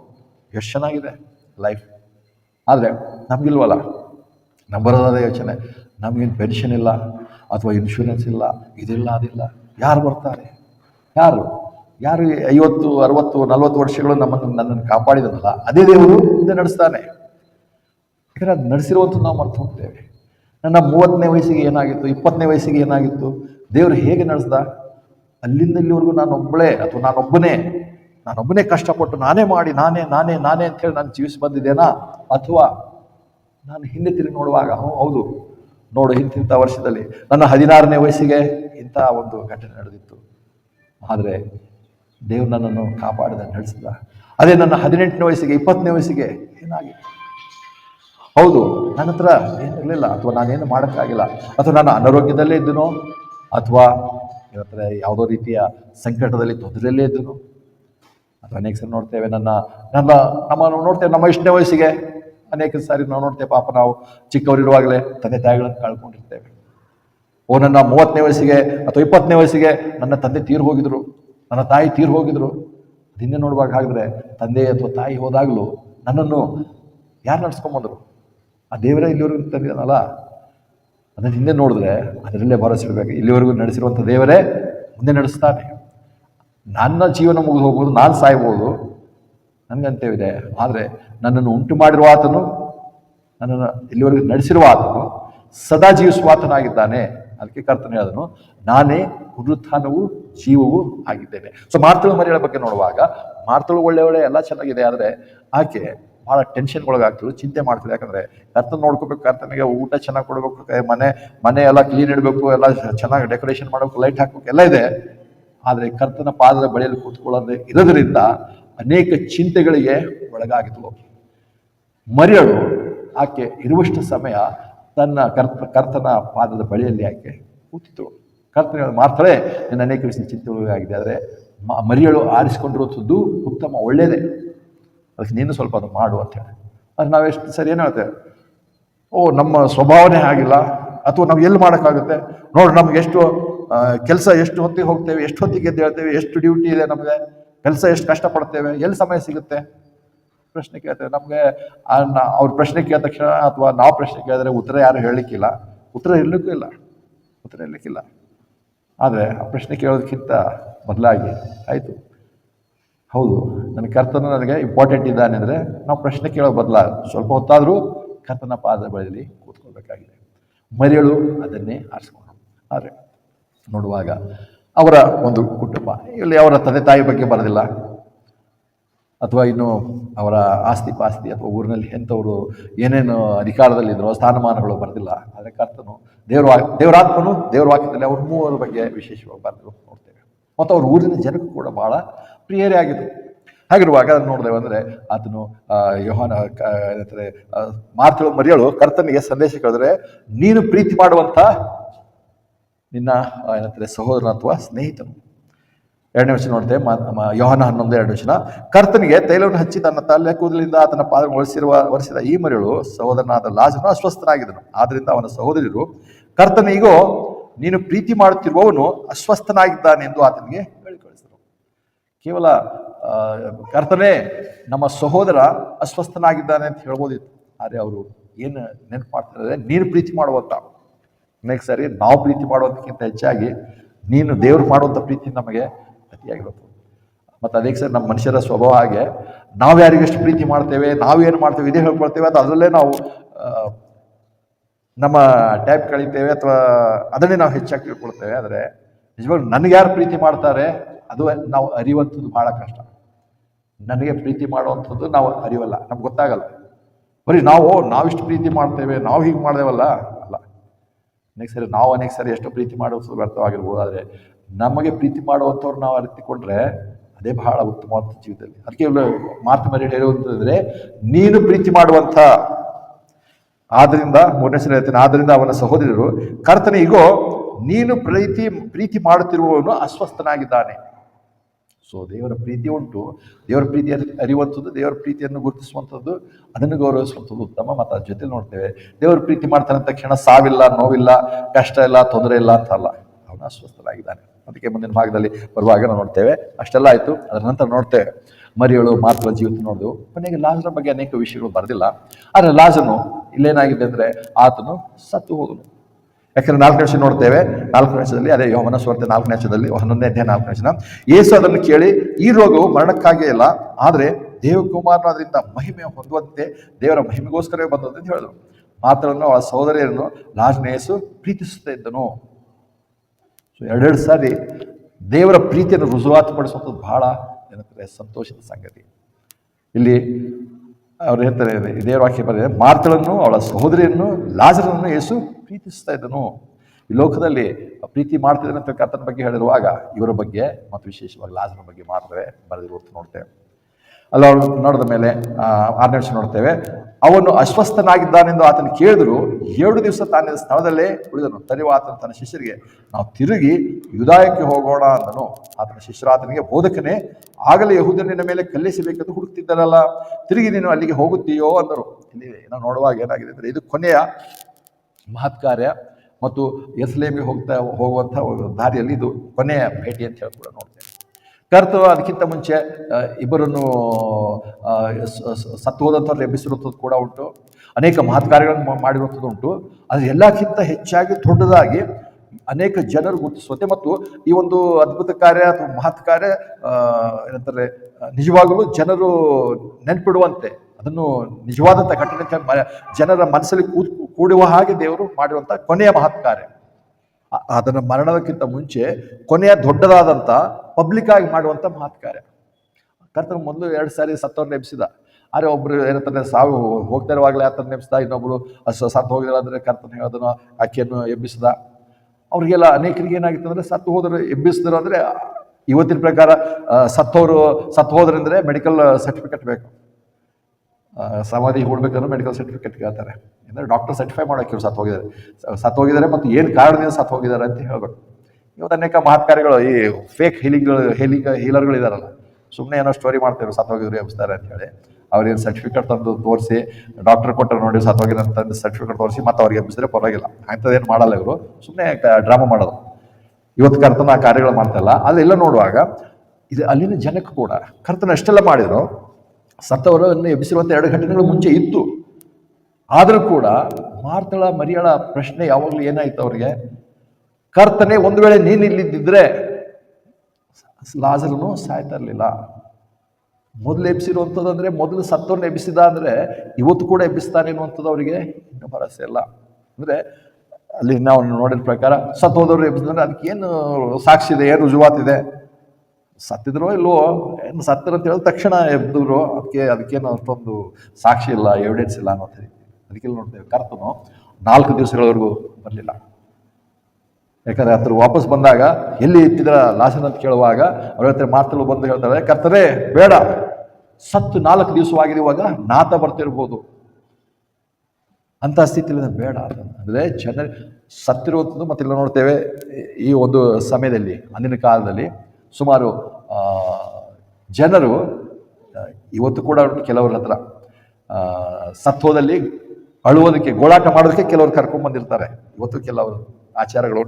ಎಷ್ಟು ಚೆನ್ನಾಗಿದೆ ಲೈಫ್ ಆದರೆ ನಮಗಿಲ್ವಲ್ಲ? ನಮ್ಮ ಬರೋದಾದ ಯೋಚನೆ. ನಮಗೇನು ಪೆನ್ಷನ್ ಇಲ್ಲ ಅಥವಾ ಇನ್ಶೂರೆನ್ಸ್ ಇಲ್ಲ, ಇದಿಲ್ಲ, ಅದಿಲ್ಲ. ಯಾರು ಬರ್ತಾರೆ? ಯಾರು? ಯಾರು ಐವತ್ತು, ಅರವತ್ತು, ನಲವತ್ತು ವರ್ಷಗಳು ನಮ್ಮನ್ನು ನನ್ನನ್ನು ಕಾಪಾಡಿದನಲ್ಲ, ಅದೇ ದೇವರು ಮುಂದೆ ನಡೆಸ್ತಾನೆ. ಯಾಕಂದರೆ ಅದು ನಡೆಸಿರುವಂಥ ನಾವು ಮರ್ತು ಹೋಗ್ತೇವೆ. ನನ್ನ ಮೂವತ್ತನೇ ವಯಸ್ಸಿಗೆ ಏನಾಗಿತ್ತು, ಇಪ್ಪತ್ತನೇ ವಯಸ್ಸಿಗೆ ಏನಾಗಿತ್ತು, ದೇವರು ಹೇಗೆ ನಡೆಸ್ದ? ಅಲ್ಲಿಂದ ಇಲ್ಲಿವರೆಗೂ ನಾನೊಬ್ಬಳೇ ಅಥವಾ ನಾನೊಬ್ಬನೇ ನಾನೊಬ್ಬನೇ ಕಷ್ಟಪಟ್ಟು ನಾನೇ ಮಾಡಿ, ನಾನೇ ನಾನೇ ನಾನೇ ಅಂತೇಳಿ ನಾನು ಜೀವಿಸಿ ಬಂದಿದ್ದೇನಾ? ಅಥವಾ ನಾನು ಹಿಂದೆ ತಿರುಗಿ ನೋಡುವಾಗ ಹೌದು. ನೋಡು, ಇಂತಿಂಥ ವರ್ಷದಲ್ಲಿ ನನ್ನ ಹದಿನಾರನೇ ವಯಸ್ಸಿಗೆ ಇಂಥ ಒಂದು ಘಟನೆ ನಡೆದಿತ್ತು. ಆದರೆ ದೇವ್ರು ನನ್ನನ್ನು ಕಾಪಾಡಿದ, ನಡೆಸಿದ. ಅದೇ ನನ್ನ ಹದಿನೆಂಟನೇ ವಯಸ್ಸಿಗೆ, ಇಪ್ಪತ್ತನೇ ವಯಸ್ಸಿಗೆ ಏನಾಗಿತ್ತು? ಹೌದು, ನನ್ನ ಹತ್ರ ಏನಿರಲಿಲ್ಲ, ಅಥವಾ ನಾನೇನು ಮಾಡೋಕ್ಕಾಗಿಲ್ಲ. ಅಥವಾ ನಾನು ಅನಾರೋಗ್ಯದಲ್ಲೇ ಇದ್ದನೋ, ಅಥವಾ ಇವತ್ತರ ಯಾವುದೋ ರೀತಿಯ ಸಂಕಟದಲ್ಲಿ ತೊಂದರೆಯಲ್ಲೇ ಇದ್ದರು. ಅಥವಾ ಅನೇಕ ಸರಿ ನೋಡ್ತೇವೆ, ನನ್ನ ನನ್ನ ನಮ್ಮ ನೋಡ್ತೇವೆ, ನಮ್ಮ ಇಷ್ಟನೇ ವಯಸ್ಸಿಗೆ ಅನೇಕ ಸಾರಿ ನಾವು ನೋಡ್ತೇವೆ, ಪಾಪ ನಾವು ಚಿಕ್ಕವರಿರುವಾಗಲೇ ತಂದೆ ತಾಯಿಗಳನ್ನು ಕಳ್ಕೊಂಡಿರ್ತೇವೆ ಓ, ನನ್ನ ಮೂವತ್ತನೇ ವಯಸ್ಸಿಗೆ ಅಥವಾ ಇಪ್ಪತ್ತನೇ ವಯಸ್ಸಿಗೆ ನನ್ನ ತಂದೆ ತೀರು ಹೋಗಿದ್ರು, ನನ್ನ ತಾಯಿ ತೀರು ಹೋಗಿದ್ರು. ಅದನ್ನೇ ನೋಡುವಾಗ ಹಾಗಿದ್ರೆ ತಂದೆ ಅಥವಾ ತಾಯಿ ಹೋದಾಗಲೂ ನನ್ನನ್ನು ಯಾರು ನಡ್ಸ್ಕೊಂಬಂದರು? ಆ ದೇವರೇ ಇಲ್ಲಿವರೆಗೂ ತಂದಿದ್ದಾನಲ್ಲ? ಅದನ್ನ ಹಿಂದೆ ನೋಡಿದ್ರೆ ಅದರಲ್ಲೇ ಭರವಸೆ ಇಡಬೇಕು ಇಲ್ಲಿವರೆಗೂ ನಡೆಸಿರುವಂಥ ದೇವರೇ ಮುಂದೆ ನಡೆಸ್ತಾನೆ. ನನ್ನ ಜೀವನ ಮುಗಿದು ಹೋಗ್ಬೋದು, ನಾನು ಸಾಯ್ಬೋದು ನನಗಂತೇವಿದೆ ಆದರೆ ನನ್ನನ್ನು ಉಂಟು ಮಾಡಿರುವ ಆತನು, ನನ್ನನ್ನು ಇಲ್ಲಿವರೆಗೂ ನಡೆಸಿರುವ ಆತನು ಸದಾ ಜೀವಿಸುವ ಆತನಾಗಿದ್ದಾನೆ ಅದಕ್ಕೆ ಕರ್ತನ ಹೇಳಿದನು, ನಾನೇ ಪುನರುತ್ಥಾನವು ಜೀವವು ಆಗಿದ್ದೇನೆ. ಸೊ ಮಾರ್ತಳು ಮರಿಗಳ ಬಗ್ಗೆ ನೋಡುವಾಗ ಮಾರ್ತಳು ಒಳ್ಳೆ ಎಲ್ಲ ಚೆನ್ನಾಗಿದೆ. ಆದರೆ ಆಕೆ ಭಾಳ ಟೆನ್ಷನ್ ಒಳಗಾಗ್ತಿದ್ರು, ಚಿಂತೆ ಮಾಡ್ತಿದ್ರು. ಯಾಕಂದ್ರೆ ಕರ್ತನ ನೋಡ್ಕೋಬೇಕು ಕರ್ತನಿಗೆ ಊಟ ಚೆನ್ನಾಗಿ ಕೊಡಬೇಕು ಮನೆ ಮನೆ ಎಲ್ಲ ಕ್ಲೀನ್ ಇಡಬೇಕು, ಎಲ್ಲ ಚೆನ್ನಾಗಿ ಡೆಕೋರೇಷನ್ ಮಾಡಬೇಕು ಲೈಟ್ ಹಾಕಬೇಕು, ಎಲ್ಲ ಇದೆ. ಆದರೆ ಕರ್ತನ ಪಾದದ ಬಳಿಯಲ್ಲಿ ಕೂತ್ಕೊಳ್ಳೋದೇ ಇರೋದ್ರಿಂದ ಅನೇಕ ಚಿಂತೆಗಳಿಗೆ ಒಳಗಾಗಿದ್ಲು. ಮರಿಯಳು ಆಕೆ ಇರುವಷ್ಟು ಸಮಯ ತನ್ನ ಕರ್ತ, ಕರ್ತನ ಪಾದದ ಬಳಿಯಲ್ಲಿ ಆಕೆ ಕೂತಿತ್ತು. ಕರ್ತನ ಮಾಡ್ತಾಳೆ ನನ್ನ ಅನೇಕ ವಿಷಯ ಚಿಂತೆ ಆಗಿದೆ. ಆದರೆ ಮರಿಯಳು ಆರಿಸಿಕೊಂಡಿರುವಂಥದ್ದು ಉತ್ತಮ ಒಳ್ಳೆಯದೇ ಅದಕ್ಕೆ ನೀನು ಸ್ವಲ್ಪ ಅದು ಮಾಡು ಅಂತ ಹೇಳಿ. ಅದು ನಾವೆಷ್ಟು ಸರಿ ಏನು ಹೇಳ್ತೇವೆ? ಓ, ನಮ್ಮ ಸ್ವಭಾವನೇ ಆಗಿಲ್ಲ ಅಥವಾ ನಾವು ಎಲ್ಲಿ ಮಾಡೋಕ್ಕಾಗುತ್ತೆ? ನೋಡಿ, ನಮ್ಗೆ ಎಷ್ಟು ಕೆಲಸ ಎಷ್ಟು ಹೊತ್ತಿಗೆ ಹೋಗ್ತೇವೆ? ಎಷ್ಟು ಹೊತ್ತಿಗೆ ಎದ್ದು ಹೇಳ್ತೇವೆ? ಎಷ್ಟು ಡ್ಯೂಟಿ ಇದೆ ನಮಗೆ? ಕೆಲಸ ಎಷ್ಟು ಕಷ್ಟಪಡ್ತೇವೆ? ಎಲ್ಲಿ ಸಮಯ ಸಿಗುತ್ತೆ? ಪ್ರಶ್ನೆ ಕೇಳ್ತೇವೆ. ನಮಗೆ ಅವ್ರ ಪ್ರಶ್ನೆ ಕೇಳಿದ ತಕ್ಷಣ ಅಥವಾ ನಾವು ಪ್ರಶ್ನೆ ಕೇಳಿದ್ರೆ ಉತ್ತರ ಯಾರು ಹೇಳಲಿಕ್ಕಿಲ್ಲ ಉತ್ತರ ಇರಲಿಕ್ಕೂ ಇಲ್ಲ. ಉತ್ತರ ಇರಲಿಕ್ಕಿಲ್ಲ. ಆದರೆ ಆ ಪ್ರಶ್ನೆ ಕೇಳೋದಕ್ಕಿಂತ ಬದಲಾಗಿ ಆಯಿತು. ಹೌದು, ನನ್ನ ಕರ್ತನ ನನಗೆ ಇಂಪಾರ್ಟೆಂಟ್ ಇದ್ದಾನೆ ಅಂದರೆ ನಾವು ಪ್ರಶ್ನೆ ಕೇಳೋ ಬದಲ, ಸ್ವಲ್ಪ ಹೊತ್ತಾದರೂ ಕರ್ತನ ಪಾದ ಬಳಿಯಲ್ಲಿ ಕೂತ್ಕೊಳ್ಬೇಕಾಗಿದೆ. ಮರಿಯಳು ಅದನ್ನೇ ಆರಿಸ್ಕೊಂಡು ಆದರೆ ನೋಡುವಾಗ ಅವರ ಒಂದು ಕುಟುಂಬ, ಇಲ್ಲಿ ಅವರ ತಂದೆ ತಾಯಿ ಬಗ್ಗೆ ಬರೋದಿಲ್ಲ. ಅಥವಾ ಇನ್ನು ಅವರ ಆಸ್ತಿ ಪಾಸ್ತಿ ಅಥವಾ ಊರಿನಲ್ಲಿ ಎಂಥವರು ಏನೇನು ಅಧಿಕಾರದಲ್ಲಿದ್ದರೋ ಸ್ಥಾನಮಾನಗಳು ಬರೆದಿಲ್ಲ. ಆದರೆ ಕರ್ತನು ದೇವರ ದೇವರಾತ್ಮನು ದೇವರ ವಾಕ್ಯದಲ್ಲಿ ಅವ್ರ ಮೂವರ ಬಗ್ಗೆ ವಿಶೇಷವಾಗಿ ಬರೆದು ನೋಡ್ತೇವೆ. ಮತ್ತು ಅವ್ರ ಊರಿನ ಜನಕ್ಕೂ ಕೂಡ ಭಾಳ ಪ್ರಿಯರೇ ಆಗಿದ್ರು ಹಾಗಿರುವಾಗ ಅದನ್ನು ನೋಡಿದೆವು ಅಂದರೆ ಆತನು ಯೋಹಾನ ಏನಂತಾರೆ ಆ, ಮಾರ್ತಳು ಮರಿಯಳು ಕರ್ತನಿಗೆ ಸಂದೇಶ ಕೇಳಿದ್ರೆ ನೀನು ಪ್ರೀತಿ ಮಾಡುವಂಥ ನಿನ್ನ ಏನಂತಾರೆ ಸಹೋದರನ ಅಥವಾ ಸ್ನೇಹಿತನು. ಎರಡನೇ ವರ್ಷ ನೋಡಿದೆ ಯೋಹಾನ ಹನ್ನೊಂದು ಎರಡು ವರ್ಷ ಕರ್ತನಿಗೆ ತೈಲವನ್ನು ಹಚ್ಚಿ ತನ್ನ ತಲೆ ಕೂದಲಿಂದ ಆತನ ಪಾದ ಒಳಿಸಿರುವ ವರ್ಷದ ಈ ಮರಿಯಳು ಸಹೋದರನಾದ ಲಾಜನು ಅಸ್ವಸ್ಥನಾಗಿದ್ದನು. ಆದ್ದರಿಂದ ಅವನ ಸಹೋದರಿಯರು ಕರ್ತನಿಗೋ ನೀನು ಪ್ರೀತಿ ಮಾಡುತ್ತಿರುವವನು ಅಸ್ವಸ್ಥನಾಗಿದ್ದಾನೆ ಎಂದು ಆತನಿಗೆ ಕೇವಲ ಕರ್ತನೇ ನಮ್ಮ ಸಹೋದರ ಅಸ್ವಸ್ಥನಾಗಿದ್ದಾನೆ ಅಂತ ಹೇಳ್ಬೋದಿತ್ತು. ಆದರೆ ಅವರು ಏನು ನೆನಪು ಮಾಡ್ತಾರೆ ನೀನು ಪ್ರೀತಿ ಮಾಡುವಂತ ನೆಕ್ಸ್ಟ್ ಸರಿ ನಾವು ಪ್ರೀತಿ ಮಾಡೋದಕ್ಕಿಂತ ಹೆಚ್ಚಾಗಿ ನೀನು ದೇವ್ರು ಮಾಡುವಂಥ ಪ್ರೀತಿ ನಮಗೆ ಅತಿಯಾಗಿರುತ್ತೆ. ಮತ್ತು ಅದೇ ಸರ್ ನಮ್ಮ ಮನುಷ್ಯರ ಸ್ವಭಾವ ಹಾಗೆ ನಾವು ಯಾರಿಗೆಷ್ಟು ಪ್ರೀತಿ ಮಾಡ್ತೇವೆ ನಾವೇನು ಮಾಡ್ತೇವೆ, ಇದೇ ಹೇಳ್ಕೊಳ್ತೇವೆ, ಅದು ಅದರಲ್ಲೇ ನಾವು ನಮ್ಮ ಟ್ಯಾಪ್ ಕಳಿತೇವೆ ಅಥವಾ ಅದನ್ನೇ ನಾವು ಹೆಚ್ಚಾಗಿ ತಿಳ್ಕೊಳ್ತೇವೆ. ಆದರೆ ನಿಜವಾಗ್ಲೂ ನನಗೆ ಯಾರು ಪ್ರೀತಿ ಮಾಡ್ತಾರೆ? ಅದು ನಾವು ಅರಿಯುವಂಥದ್ದು ಭಾಳ ಕಷ್ಟ. ನನಗೆ ಪ್ರೀತಿ ಮಾಡುವಂಥದ್ದು ನಾವು ಅರಿವಲ್ಲ, ನಮ್ಗೆ ಗೊತ್ತಾಗಲ್ಲ. ಬರೀ ನಾವು ನಾವಿಷ್ಟು ಪ್ರೀತಿ ಮಾಡ್ತೇವೆ, ನಾವು ಹೀಗೆ ಮಾಡ್ದೇವಲ್ಲ? ಅಲ್ಲ. ಅನೇಕ ಸರಿ ನಾವು ಅನೇಕ ಸರಿ ಎಷ್ಟು ಪ್ರೀತಿ ಮಾಡೋದು ವ್ಯರ್ಥವಾಗಿರ್ಬೋದು ಆದರೆ ನಮಗೆ ಪ್ರೀತಿ ಮಾಡುವಂಥವ್ರು ನಾವು ಅರಿತುಕೊಂಡ್ರೆ ಅದೇ ಬಹಳ ಉತ್ತಮವಾದ ಜೀವಿತದಲ್ಲಿ. ಅದಕ್ಕೆ ಮಾತು ಮರಿ ಹೇಳುವಂತಂದ್ರೆ ನೀನು ಪ್ರೀತಿ ಮಾಡುವಂಥ. ಆದ್ದರಿಂದ ಮೂರನೇ ಸಲ ಹೇಳ್ತೇನೆ, ಆದ್ದರಿಂದ ಅವನ ಸಹೋದರರು ಕರ್ತನ ಈಗೋ ನೀನು ಪ್ರೀತಿ ಪ್ರೀತಿ ಮಾಡುತ್ತಿರುವವನು ಅಸ್ವಸ್ಥನಾಗಿದ್ದಾನೆ. ಸೊ ದೇವರ ಪ್ರೀತಿ ಉಂಟು. ದೇವರ ಪ್ರೀತಿ ಅರಿ- ಅರಿಯುವಂಥದ್ದು ದೇವರ ಪ್ರೀತಿಯನ್ನು ಗುರುತಿಸುವಂಥದ್ದು ಅದನ್ನು ಗೌರವಿಸುವಂಥದ್ದು ಉತ್ತಮ. ಮತ್ತು ಅದ್ರ ಜೊತೆ ನೋಡ್ತೇವೆ, ದೇವರ ಪ್ರೀತಿ ಮಾಡ್ತಾನೆ ಕ್ಷಣ ಸಾವಿಲ್ಲ, ನೋವಿಲ್ಲ, ಕಷ್ಟ ಇಲ್ಲ, ತೊಂದರೆ ಇಲ್ಲ ಅಂತ ಅಲ್ಲ. ಅವನು ಅಸ್ವಸ್ಥರಾಗಿದ್ದಾನೆ ಅದಕ್ಕೆ ಮುಂದಿನ ಭಾಗದಲ್ಲಿ ಬರುವಾಗ ನಾವು ನೋಡ್ತೇವೆ. ಅಷ್ಟೆಲ್ಲ ಆಯಿತು. ಅದರ ನಂತರ ನೋಡ್ತೇವೆ. ಮರಿಗಳು ಮಾತ್ರ ಜೀವಿತ ನೋಡಿದೆವು. ಕೊನೆಗೆ ಲಾಜನ ಬಗ್ಗೆ ಅನೇಕ ವಿಷಯಗಳು ಬರೆದಿಲ್ಲ. ಆದರೆ ಲಾಜನು ಇಲ್ಲೇನಾಗಿದೆ ಅಂದರೆ ಆತನು ಸತ್ತು ಹೋದನು. ಯಾಕಂದ್ರೆ ನಾಲ್ಕು ನಿಮಿಷ ನೋಡ್ತೇವೆ. ನಾಲ್ಕು ನಿಮಿಷದಲ್ಲಿ ಅದೇ ಯೋಮನ ಸ್ವರ್ತೆ ನಾಲ್ಕು ನಿಮಿಷದಲ್ಲಿ ಹನ್ನೊಂದನೇ ಅಧ್ಯಾಯ ನಾಲ್ಕು ನಿಮಿಷ ಯೇಸು ಅದನ್ನು ಕೇಳಿ, ಈ ರೋಗವು ಮರಣಕ್ಕಾಗೇ ಇಲ್ಲ, ಆದರೆ ದೇವಕುಮಾರನ ಅದರಿಂದ ಮಹಿಮೆ ಹೊಂದುವಂತೆ ದೇವರ ಮಹಿಮೆಗೋಸ್ಕರವೇ ಬಂದದ್ದು ಅಂತ ಹೇಳಿದ್ರು. ಮಾತ್ರನ್ನು ಅವಳ ಸಹೋದರಿಯರನ್ನು ಲಾಜನ ಯೇಸು ಪ್ರೀತಿಸುತ್ತಾ ಇದ್ದನು ಸೊ ಎರಡೆರಡು ಸಾರಿ ದೇವರ ಪ್ರೀತಿಯನ್ನು ರುಜುವಾತುಪಡಿಸುವಂಥದ್ದು ಬಹಳ ಏನಂತಾರೆ ಸಂತೋಷದ ಸಂಗತಿ. ಇಲ್ಲಿ ಅವ್ರು ಹೇಳ್ತಾರೆ, ಇದೇ ವಾಕ್ಯ ಬರೆದಿದೆ ಮಾರ್ತಳನ್ನು ಅವಳ ಸಹೋದರಿಯನ್ನು ಲಾಜರನ್ನು ಯೇಸು ಪ್ರೀತಿಸ್ತಾ ಇದ್ದನು. ಈ ಲೋಕದಲ್ಲಿ ಪ್ರೀತಿ ಮಾಡ್ತಿದ್ದಾನೆ ಅಂತ ಕರ್ತನ ಬಗ್ಗೆ ಹೇಳಿರುವಾಗ ಇವರ ಬಗ್ಗೆ ಮತ್ತು ವಿಶೇಷವಾಗಿ ಲಾಜರ ಬಗ್ಗೆ ಮಾತ್ರ ಬರೆದಿರುವಂತ ನೋಡ್ತೇವೆ. ಅಲ್ಲಿ ಅವ್ರು ನೋಡಿದ ಮೇಲೆ ಆರನೇ ವರ್ಷ ನೋಡ್ತೇವೆ. ಅವನು ಅಸ್ವಸ್ಥನಾಗಿದ್ದಾನೆಂದು ಆತನು ಕೇಳಿದ್ರು ಏಳು ದಿವಸ ತಾನಿದ್ದ ಸ್ಥಳದಲ್ಲೇ ಉಳಿದನು. ತರಿವ ಆತನು ತನ್ನ ಶಿಷ್ಯರಿಗೆ, ನಾವು ತಿರುಗಿ ಯುದಾಯಕ್ಕೆ ಹೋಗೋಣ ಅಂದನು. ಆತನ ಶಿಷ್ಯರಾತನಿಗೆ ಬೋಧಕನೇ, ಆಗಲೇ ಯಹುದನಿನ ಮೇಲೆ ಕಲ್ಲಿಸಬೇಕೆಂದು ಹುಡುಕ್ತಿದ್ದರಲ್ಲ, ತಿರುಗಿ ನೀನು ಅಲ್ಲಿಗೆ ಹೋಗುತ್ತೀಯೋ? ಅಂದರು. ಇಲ್ಲಿ ನಾವು ನೋಡುವಾಗ ಏನಾಗಿದೆ ಅಂದರೆ, ಇದು ಕೊನೆಯ ಮಹತ್ ಕಾರ್ಯ ಮತ್ತು ಎಸ್ಲೇಮಿಗೆ ಹೋಗ್ತಾ ಹೋಗುವಂಥ ದಾರಿಯಲ್ಲಿ ಇದು ಕೊನೆಯ ಭೇಟಿ ಅಂತ ಹೇಳಿ ಕೂಡ ನೋಡ್ತೇವೆ. ಕರ್ತರು ಅದಕ್ಕಿಂತ ಮುಂಚೆ ಇಬ್ಬರನ್ನು ಸತ್ತು ಹೋದಂಥವ್ರು ಕೂಡ ಉಂಟು. ಅನೇಕ ಮಹತ್ ಕಾರ್ಯಗಳನ್ನು ಮಾ- ಮಾಡಿರುವಂಥದ್ದು ಉಂಟು. ಅದು ಎಲ್ಲಕ್ಕಿಂತ ಹೆಚ್ಚಾಗಿ ದೊಡ್ಡದಾಗಿ ಅನೇಕ ಜನರು ಗುರುತಿಸುವಂತೆ ಮತ್ತು ಈ ಒಂದು ಅದ್ಭುತ ಕಾರ್ಯ ಅಥವಾ ಮಹತ್ ಕಾರ್ಯ ಏನಂತಾರೆ, ನಿಜವಾಗಲೂ ಜನರು ನೆನ್ಪಿಡುವಂತೆ, ಅದನ್ನು ನಿಜವಾದಂಥ ಘಟನೆ ಜನರ ಮನಸ್ಸಲ್ಲಿ ಕೂಡುವ ಹಾಗೆ ದೇವರು ಮಾಡಿರುವಂಥ ಕೊನೆಯ ಮಹತ್ ಕಾರ್ಯ ಅದನ್ನ ಮರಣಕ್ಕಿಂತ ಮುಂಚೆ ಕೊನೆಯ ದೊಡ್ಡದಾದಂಥ ಪಬ್ಲಿಕ್ ಆಗಿ ಮಾಡುವಂಥ ಮಹತ್ ಕಾರ್ಯ ಕರ್ತನ ಮೊದಲು ಎರಡು ಸಾರಿ ಸತ್ತವ್ರು ನೆಪಿಸಿದ. ಆದರೆ ಒಬ್ಬರು ಏನಂತಾರೆ ಸಾವು ಹೋಗ್ತಾ ಇರುವಾಗಲೇ ಆತನ ನೆಬ್ಸಿದ ಇನ್ನೊಬ್ಬರು ಸತ್ತು ಹೋಗಿದ್ರು ಅಂದರೆ ಕರ್ತನ ಹೇಳೋದನ್ನು ಆಕೆಯನ್ನು ಎಬ್ಬಿಸಿದ. ಅವ್ರಿಗೆಲ್ಲ ಅನೇಕರಿಗೆ ಏನಾಗಿತ್ತು ಅಂದರೆ ಸತ್ತು ಹೋದ್ರೆ ಎಬ್ಬಿಸಿದ್ರು ಅಂದರೆ ಇವತ್ತಿನ ಪ್ರಕಾರ ಸತ್ತೋರು, ಸತ್ತು ಹೋದ್ರಂದ್ರೆ ಮೆಡಿಕಲ್ ಸರ್ಟಿಫಿಕೇಟ್ ಬೇಕು. ಸಮಾಧಿ ಹೂಡ್ಬೇಕಂದ್ರೆ ಮೆಡಿಕಲ್ ಸರ್ಟಿಫಿಕೇಟ್ ಕೇಳ್ತಾರೆ. ಅಂದರೆ ಡಾಕ್ಟರ್ ಸರ್ಟಿಫೈ ಮಾಡೋಕೆ ಇವ್ರು ಸತ್ತು ಹೋಗಿದ್ದಾರೆ. ಸತ್ತು ಹೋಗಿದ್ದಾರೆ ಮತ್ತು ಏನು ಕಾರಣದಿಂದ ಸತ್ತು ಹೋಗಿದ್ದಾರೆ ಅಂತ ಹೇಳ್ಬೇಕು. ಇವತ್ತು ಅನೇಕ ಮಹತ್ಕಾರಿಗಳು ಈ ಫೇಕ್ ಹೀಲಿಂಗ್ಗಳು ಹೀಲಿಂಗ್ ಹೀಲರ್ಗಳು ಇದ್ದಾರಲ್ಲ ಸುಮ್ಮನೆ ಏನೋ ಸ್ಟೋರಿ ಮಾಡ್ತಾರೆ ಸತ್ತು ಹೋಗಿದ್ರು ಎಬ್ಸ್ತಾರೆ ಅಂತ ಹೇಳಿ. ಅವ್ರೇನು ಸರ್ಟಿಫಿಕೇಟ್ ತಂದು ತೋರಿಸಿ ಡಾಕ್ಟರ್ ಕೊಟ್ಟರು ನೋಡಿ ಸತ್ತು ಹೋಗಿರೋ ತಂದು ಸರ್ಟಿಫಿಕೇಟ್ ತೋರಿಸಿ ಮತ್ತು ಅವ್ರಿಗೆ ಎಬ್ಬಿಸಿದ್ರೆ ಪರವಾಗಿಲ್ಲ. ಅಂಥದ್ದೇನು ಮಾಡಲ್ಲ ಇವರು. ಸುಮ್ಮನೆ ಡ್ರಾಮಾ ಮಾಡೋದು. ಇವತ್ತು ಕರ್ತನ ಆ ಕಾರ್ಯಗಳು ಮಾಡ್ತಾಯಿಲ್ಲ ಅದೆಲ್ಲ ನೋಡುವಾಗ ಇದು ಅಲ್ಲಿನ ಜನಕ್ಕೆ ಕೂಡ ಕರ್ತನ ಎಷ್ಟೆಲ್ಲ ಮಾಡಿದ್ರು ಸತ್ತವರನ್ನು ಎಬ್ಬಿಸಿರುವಂಥ ಎರಡು ಘಟನೆಗಳು ಮುಂಚೆ ಇತ್ತು. ಆದರೂ ಕೂಡ ಮಾರ್ತಳ ಮರಿಯಳ ಪ್ರಶ್ನೆ ಯಾವಾಗಲೂ ಏನಾಯ್ತು ಅವ್ರಿಗೆ? ಕರ್ತನೆ, ಒಂದು ವೇಳೆ ನೀನು ಇಲ್ಲಿದ್ದಿದ್ರೆ ಲಾಜರನು ಸಾಯ್ತಾ ಇರಲಿಲ್ಲ ಮೊದಲು ಎಬ್ಬಿಸಿರುವಂಥದ್ದು ಅಂದರೆ ಮೊದಲು ಸತ್ತವ್ರನ್ನ ಎಬ್ಬಿಸಿದ ಅಂದರೆ, ಇವತ್ತು ಕೂಡ ಎಬ್ಬಿಸ್ತಾನೆ ಅನ್ನುವಂಥದ್ದು ಅವರಿಗೆ ಇನ್ನೂ ಭರವಸೆ ಇಲ್ಲ. ಅಂದರೆ, ಅಲ್ಲಿ ನಾವು ನೋಡಿದ ಪ್ರಕಾರ, ಸತ್ತು ಹೋದವ್ರು ಎಬ್ಬಿಸಿದ್ರೆ ಅದಕ್ಕೆ ಏನು ಸಾಕ್ಷಿ ಇದೆ, ಏನು ರುಜುವಾತಿದೆ ಸತ್ತಿದ್ರೋ ಇಲ್ವೋ, ಏನು ಸತ್ತರು ಅಂತ ಹೇಳಿದ ತಕ್ಷಣ ಎಬ್ಬಿದ್ರು. ಅದಕ್ಕೆ ಅದಕ್ಕೇನು ಅಷ್ಟೊಂದು ಸಾಕ್ಷಿ ಇಲ್ಲ ಎವಿಡೆನ್ಸ್ ಇಲ್ಲ ಅನ್ನೋ ರೀತಿ. ಅದಕ್ಕೆ ನೋಡ್ತೇವೆ, ಕರ್ತನು ನಾಲ್ಕು ದಿವಸಗಳವರೆಗೂ ಬರಲಿಲ್ಲ. ಯಾಕಂದರೆ ಹತ್ರ ವಾಪಸ್ ಬಂದಾಗ ಎಲ್ಲಿ ಇಟ್ಟಿದ್ರ ಲಾಸನ್ ಅಂತ ಕೇಳುವಾಗ ಅವ್ರ ಹತ್ರ ಮಾತಲು ಬಂದು ಹೇಳ್ತಾರೆ ಕರ್ತನೇ ಬೇಡ, ಸತ್ತು ನಾಲ್ಕು ದಿವಸವಾಗಿದೆ ನಾತ ಬರ್ತಿರ್ಬೋದು. ಅಂತ ಸ್ಥಿತಿಯಲ್ಲಿ ಬೇಡ ಅಂದರೆ ಜನ ಸತ್ತಿರುವಂಥದ್ದು ಮತ್ತೆ ಇಲ್ಲ ನೋಡ್ತೇವೆ, ಈ ಒಂದು ಸಮಯದಲ್ಲಿ, ಅಂದಿನ ಕಾಲದಲ್ಲಿ ಸುಮಾರು ಜನರು ಇವತ್ತು ಕೂಡ ಕೆಲವ್ರ ಹತ್ರ ಸತ್ವದಲ್ಲಿ ಅಳುವುದಕ್ಕೆ ಗೋಳಾಟ ಮಾಡೋದಕ್ಕೆ ಕೆಲವರು ಕರ್ಕೊಂಡ್ ಬಂದಿರ್ತಾರೆ. ಇವತ್ತು ಕೆಲವರು ಆಚಾರಗಳು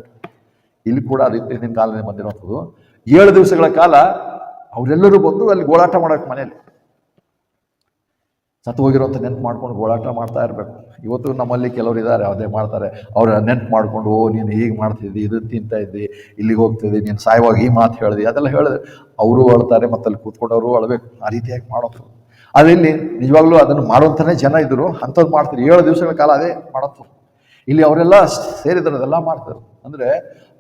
ಇಲ್ಲಿ ಕೂಡ ಅದು ಹಿಂದಿನ ಕಾಲದಲ್ಲಿ ಬಂದಿರುವಂಥದ್ದು. ಏಳು ದಿವಸಗಳ ಕಾಲ ಅವರೆಲ್ಲರೂ ಬಂದು ಅಲ್ಲಿ ಗೋಳಾಟ ಮಾಡೋಕೆ ಮನೆಯಲ್ಲಿ. ಸತ್ತು ಹೋಗಿರೋಂಥ ನೆನ್ಪು ಮಾಡ್ಕೊಂಡು ಗೋಳಾಟ ಮಾಡ್ತಾ ಇರಬೇಕು. ಇವತ್ತು ನಮ್ಮಲ್ಲಿ ಕೆಲವರು ಇದ್ದಾರೆ, ಅದೇ ಮಾಡ್ತಾರೆ. ಅವ್ರ ನೆನ್ಪು ಮಾಡ್ಕೊಂಡು, ಓ, ನೀನು ಹೀಗೆ ಮಾಡ್ತಿದ್ದಿ ಇದು ತಿಂತ ಇದ್ದಿ, ಇಲ್ಲಿಗೆ ಹೋಗ್ತಿದ್ದಿ, ನೀನು ಸಾಯುವಾಗ ಈ ಮಾತು ಹೇಳಿದಿ, ಅದೆಲ್ಲ ಹೇಳಿದ್ರೆ ಅವರು ಅಳ್ತಾರೆ ಮತ್ತು ಅಲ್ಲಿ ಕೂತ್ಕೊಂಡವರು ಅಳಬೇಕು. ಆ ರೀತಿಯಾಗಿ ಮಾಡೋದು ಆದರೆ ಇಲ್ಲಿ ನಿಜವಾಗ್ಲೂ ಅದನ್ನು ಮಾಡುವಂಥನೇ ಜನ ಇದ್ದರು. ಅಂಥದ್ದು ಮಾಡ್ತಾರೆ ಏಳು ದಿವಸಗಳ ಕಾಲ ಅದೇ ಮಾಡೋದು. ಇಲ್ಲಿ ಅವರೆಲ್ಲ ಸೇರಿದ್ರು ಅದೆಲ್ಲ ಮಾಡ್ತಾರೆ. ಅಂದರೆ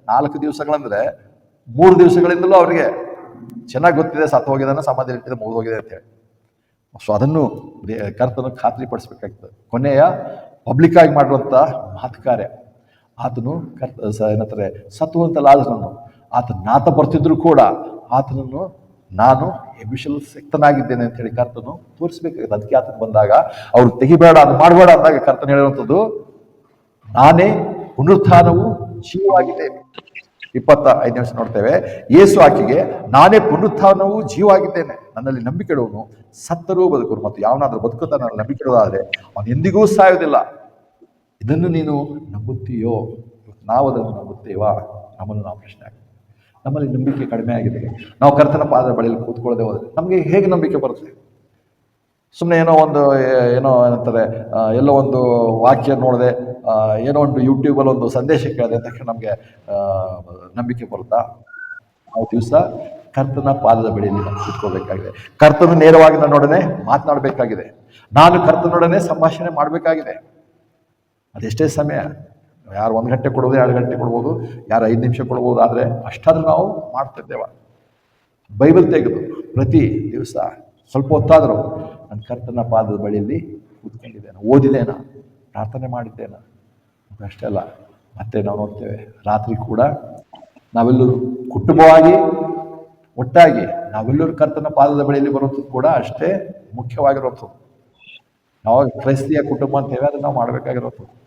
ನಾಲ್ಕು ದಿವಸಗಳಂದರೆ ಮೂರು ದಿವಸಗಳಿಂದಲೂ ಅವರಿಗೆ ಚೆನ್ನಾಗಿ ಗೊತ್ತಿದೆ, ಸತ್ತು ಹೋಗಿದ್ದಾನೆ ಸಮಾಧಿ ಇಟ್ಟಿದೆ ಹೋಗಿದೆ ಅಂತೇಳಿ ಸೊ ಅದನ್ನು ಕರ್ತನ ಖಾತ್ರಿ ಪಡಿಸ್ಬೇಕಾಗ್ತದೆ ಕೊನೆಯ ಪಬ್ಲಿಕ್ ಆಗಿ ಮಾತು ಕಾರ್ಯ ಆತನು ಕರ್ತ ಏನಂತಾರೆ ಸತ್ತು ಅಂತ ಲಾಜನನ್ನು ಆತ ನಾತ ಬರ್ತಿದ್ರು ಕೂಡ ಆತನನ್ನು ನಾನು ಎಮಿಷಲ್ ಶಕ್ತನಾಗಿದ್ದೇನೆ ಅಂತ ಹೇಳಿ ಕರ್ತನು ತೋರಿಸ್ಬೇಕಾಗಿತ್ತು ಅದಕ್ಕೆ ಆತನು ಬಂದಾಗ, ಅವ್ರು ತೆಗಿಬೇಡ, ಅದು ಮಾಡಬೇಡ ಅಂದಾಗ ಕರ್ತನ ಹೇಳಿರುವಂಥದ್ದು ನಾನೇ ಪುನರುತ್ಥಾನವು ಜೀವವಾಗಿದೆ ಇಪ್ಪತ್ತ ಐದು ನಿಮಿಷ ನೋಡ್ತೇವೆ. ಯೇಸು ಆಕೆಗೆ, ನಾನೇ ಪುನರುತ್ಥಾನವು ಜೀವವಾಗಿದ್ದೇನೆ. ನನ್ನಲ್ಲಿ ನಂಬಿಕೆ ಇಡುವನು ಸತ್ತರೂ ಬದುಕರು ಮತ್ತು ಯಾವನಾದ್ರೂ ಬದುಕುತ್ತಾ ನನ್ನ ನಂಬಿಕೆ ಇಡೋದಾದ್ರೆ ಅವನು ಎಂದಿಗೂ ಸಾಯೋದಿಲ್ಲ ಇದನ್ನು ನೀನು ನಂಬುತ್ತೀಯೋ? ನಾವು ಅದನ್ನು ನಂಬುತ್ತೇವಾ? ನಮ್ಮನ್ನು ನಾವು ಪ್ರಶ್ನೆ ಆಗ್ತದೆ ನಮ್ಮಲ್ಲಿ ನಂಬಿಕೆ ಕಡಿಮೆ ಆಗಿದೆ. ನಾವು ಕರ್ತನ ಪಾದ ಬಳಿಯಲ್ಲಿ ಕೂತ್ಕೊಳ್ಳದೆ ಹೋದರೆ ನಮಗೆ ಹೇಗೆ ನಂಬಿಕೆ ಬರುತ್ತೆ? ಸುಮ್ಮನೆ ಏನೋ ಒಂದು, ಏನೋ ಏನಂತಾರೆ ಎಲ್ಲೋ ಒಂದು ವಾಕ್ಯ ನೋಡಿದೆ ಏನೋ ಒಂದು ಯೂಟ್ಯೂಬಲ್ಲಿ ಒಂದು ಸಂದೇಶ ಕೇಳಿದೆ ಅಂತ ನಮಗೆ ನಂಬಿಕೆ ಬರುತ್ತಾ? ಆ ದಿವಸ ಕರ್ತನ ಪಾದದ ಬಳಿಯಲ್ಲಿ ನಾವು ಕೂತ್ಕೋಬೇಕಾಗಿದೆ ಕರ್ತನ ನೇರವಾಗಿ ನನ್ನೊಡನೆ ಮಾತನಾಡಬೇಕಾಗಿದೆ. ನಾನು ಕರ್ತನೊಡನೆ ಸಂಭಾಷಣೆ ಮಾಡಬೇಕಾಗಿದೆ. ಅದೆಷ್ಟೇ ಸಮಯ ಯಾರು ಒಂದು ಗಂಟೆ ಕೊಡ್ಬೋದು ಎರಡು ಗಂಟೆ ಕೊಡ್ಬೋದು, ಯಾರು ಐದು ನಿಮಿಷ ಕೊಡ್ಬೋದು, ಆದರೆ ಅಷ್ಟಾದರೂ ನಾವು ಮಾಡ್ತಿದ್ದೇವ. ಬೈಬಲ್ ತೆಗೆದು ಪ್ರತಿ ದಿವಸ ಸ್ವಲ್ಪ ಹೊತ್ತಾದರೂ ನನ್ನ ಕರ್ತನ ಪಾದದ ಬಳಿಯಲ್ಲಿ ಕೂತ್ಕೊಂಡಿದ್ದೇನೆ. ಓದಿದ್ದೇನ, ಪ್ರಾರ್ಥನೆ ಮಾಡಿದ್ದೇನ. ಅಷ್ಟೇ ಅಲ್ಲ, ಮತ್ತೆ ನಾವು ನೋಡ್ತೇವೆ, ರಾತ್ರಿ ಕೂಡ ನಾವೆಲ್ಲರೂ ಕುಟುಂಬವಾಗಿ, ಒಟ್ಟಾಗಿ ನಾವೆಲ್ಲರೂ ಕರ್ತನ ಪಾದದ ಬಳಿಯಲ್ಲಿ ಬರುವಂಥದ್ದು ಕೂಡ ಅಷ್ಟೇ ಮುಖ್ಯವಾಗಿರೋದು ನಾವು ಕ್ರೈಸ್ತಿಯ ಕುಟುಂಬ ಅಂತೇವೆ, ಅದನ್ನು ನಾವು ಮಾಡಬೇಕಾಗಿರುವಂಥದ್ದು ನಾವು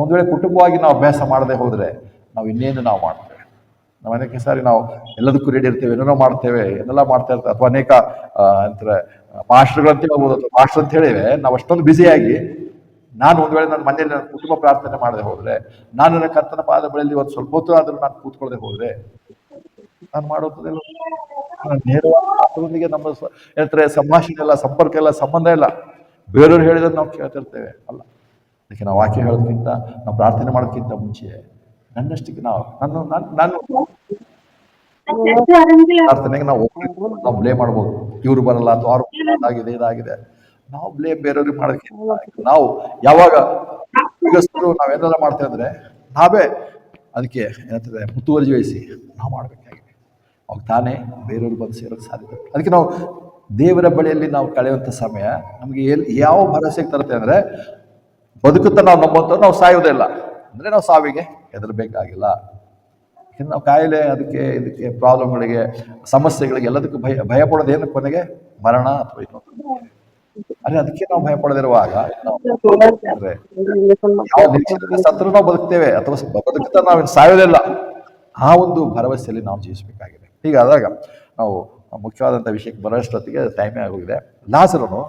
ಒಂದು ವೇಳೆ ಕುಟುಂಬವಾಗಿ ನಾವು ಅಭ್ಯಾಸ ಮಾಡದೆ ಹೋದರೆ ನಾವು ಇನ್ನೇನು ನಾವು ಮಾಡ್ತೇವೆ? ನಾವು ಅನೇಕ ಸಾರಿ ನಾವು ಎಲ್ಲದಕ್ಕೂ ರೆಡಿ ಇರ್ತೇವೆ, ಏನೇನೋ ಮಾಡ್ತೇವೆ, ಏನೆಲ್ಲ ಮಾಡ್ತಾ ಇರ್ತೇವೆ ಅಥವಾ ಅನೇಕ ಅಂದರೆ ಮಾಸ್ಟರ್ಗಳಂತ ಹೇಳ್ಬೋದು ಅಥವಾ ಮಾಸ್ಟರ್ ಅಂತ ಹೇಳಿವೆ, ನಾವು ಅಷ್ಟೊಂದು ಬ್ಯುಸಿಯಾಗಿ ನಾನು ಒಂದು ವೇಳೆ ನನ್ನ ಮನೆಯಲ್ಲಿ ನನ್ನ ಕುಟುಂಬ ಪ್ರಾರ್ಥನೆ ಮಾಡದೆ ಹೋದರೆ, ನಾನು ನನ್ನ ಕರ್ತನ ಪಾದ ಬಳಿಯಲ್ಲಿ ಒಂದು ಸ್ವಲ್ಪ ಹೊತ್ತು ಆದರೂ ನಾನು ಕೂತ್ಕೊಳ್ಳದೆ ಹೋದರೆ, ನಾನು ಮಾಡೋದಿಲ್ಲ ನೇರವಾಗಿ ನಮ್ಮ ಏನಂತಾರೆ ಸಂಭಾಷಣೆ ಇಲ್ಲ, ಸಂಪರ್ಕ ಇಲ್ಲ, ಸಂಬಂಧ ಇಲ್ಲ. ಬೇರೆಯವ್ರು ಹೇಳಿದ್ರೆ ನಾವು ಕೇಳ್ತಿರ್ತೇವೆ, ಅಲ್ಲ. ಅದಕ್ಕೆ ನಾವು ವಾಕ್ಯ ಹೇಳೋದಕ್ಕಿಂತ ನಾವು ಪ್ರಾರ್ಥನೆ ಮಾಡೋದಕ್ಕಿಂತ ಮುಂಚೆ ನನ್ನಷ್ಟಕ್ಕೆ ನಾವು ನನ್ನ ನಾನು ಪ್ರಾರ್ಥನೆಗೆ ನಾವು ನಾವು ಬ್ಲೇಮ್ ಮಾಡ್ಬೋದು. ಇವ್ರು ಬರಲ್ಲ, ಅಥವಾ ಅವ್ರು ಇದಾಗಿದೆ ಇದಾಗಿದೆ. ನಾವು ಬ್ಲೇಮ್ ಬೇರೆಯವ್ರಿಗೆ ಮಾಡೋದಕ್ಕಿಂತ ನಾವು ಯಾವಾಗ ಈಗಷ್ಟು ನಾವೇನೆಲ್ಲ ಮಾಡ್ತೇವೆ ಅಂದ್ರೆ ನಾವೇ ಅದಕ್ಕೆ ಏನಂತಾರೆ ಮುತುವರ್ಜಿ ವಹಿಸಿ ನಾವು ಮಾಡಬೇಕಾಗಿದೆ. ಅವಾಗ ತಾನೇ ಬೇರೆಯವ್ರಿಗೆ ಬಂದು ಸೇರೋಕ್ಕೆ ಸಾಧ್ಯತೆ. ಅದಕ್ಕೆ ನಾವು ದೇವರ ಬಳಿಯಲ್ಲಿ ನಾವು ಕಳೆಯುವಂಥ ಸಮಯ ನಮಗೆ ಎಲ್ಲಿ ಯಾವ ಭರವಸೆಗೆ ತರುತ್ತೆ ಅಂದರೆ ಬದುಕುತ್ತಾ ನಾವು ನಂಬುವಂಥವ್ರು ನಾವು ಸಾಯೋದಿಲ್ಲ ಅಂದರೆ ನಾವು ಸಾವಿಗೆ ಹೆದರಬೇಕಾಗಿಲ್ಲ. ಇನ್ನು ನಾವು ಕಾಯಿಲೆ, ಅದಕ್ಕೆ ಇದಕ್ಕೆ ಪ್ರಾಬ್ಲಮ್ಗಳಿಗೆ, ಸಮಸ್ಯೆಗಳಿಗೆ ಎಲ್ಲದಕ್ಕೂ ಭಯ ಭಯ ಪಡೋದೇನು ಕೊನೆಗೆ ಮರಣ ಅಥವಾ ಇನ್ನೊಂದು. ಅಂದ್ರೆ ಅದಕ್ಕೆ ನಾವು ಭಯ ಪಡದಿರುವಾಗ ಸತ್ರು ನಾವು ಬದುಕ್ತೇವೆ ಅಥವಾ ಬದುಕುತ್ತಾ ಬದುಕ್ತಾ ನಾವು ಸಾಯೋದಿಲ್ಲ ಆ ಒಂದು ಭರವಸೆಯಲ್ಲಿ ನಾವು ಜೀವಿಸಬೇಕಾಗಿದೆ. ಹೀಗಾದಾಗ ನಾವು ಮುಖ್ಯವಾದಂಥ ವಿಷಯಕ್ಕೆ ಬರೋಷ್ಟೊತ್ತಿಗೆ ಟೈಮೇ ಆಗೋಗಿದೆ. ಲಾಸರನು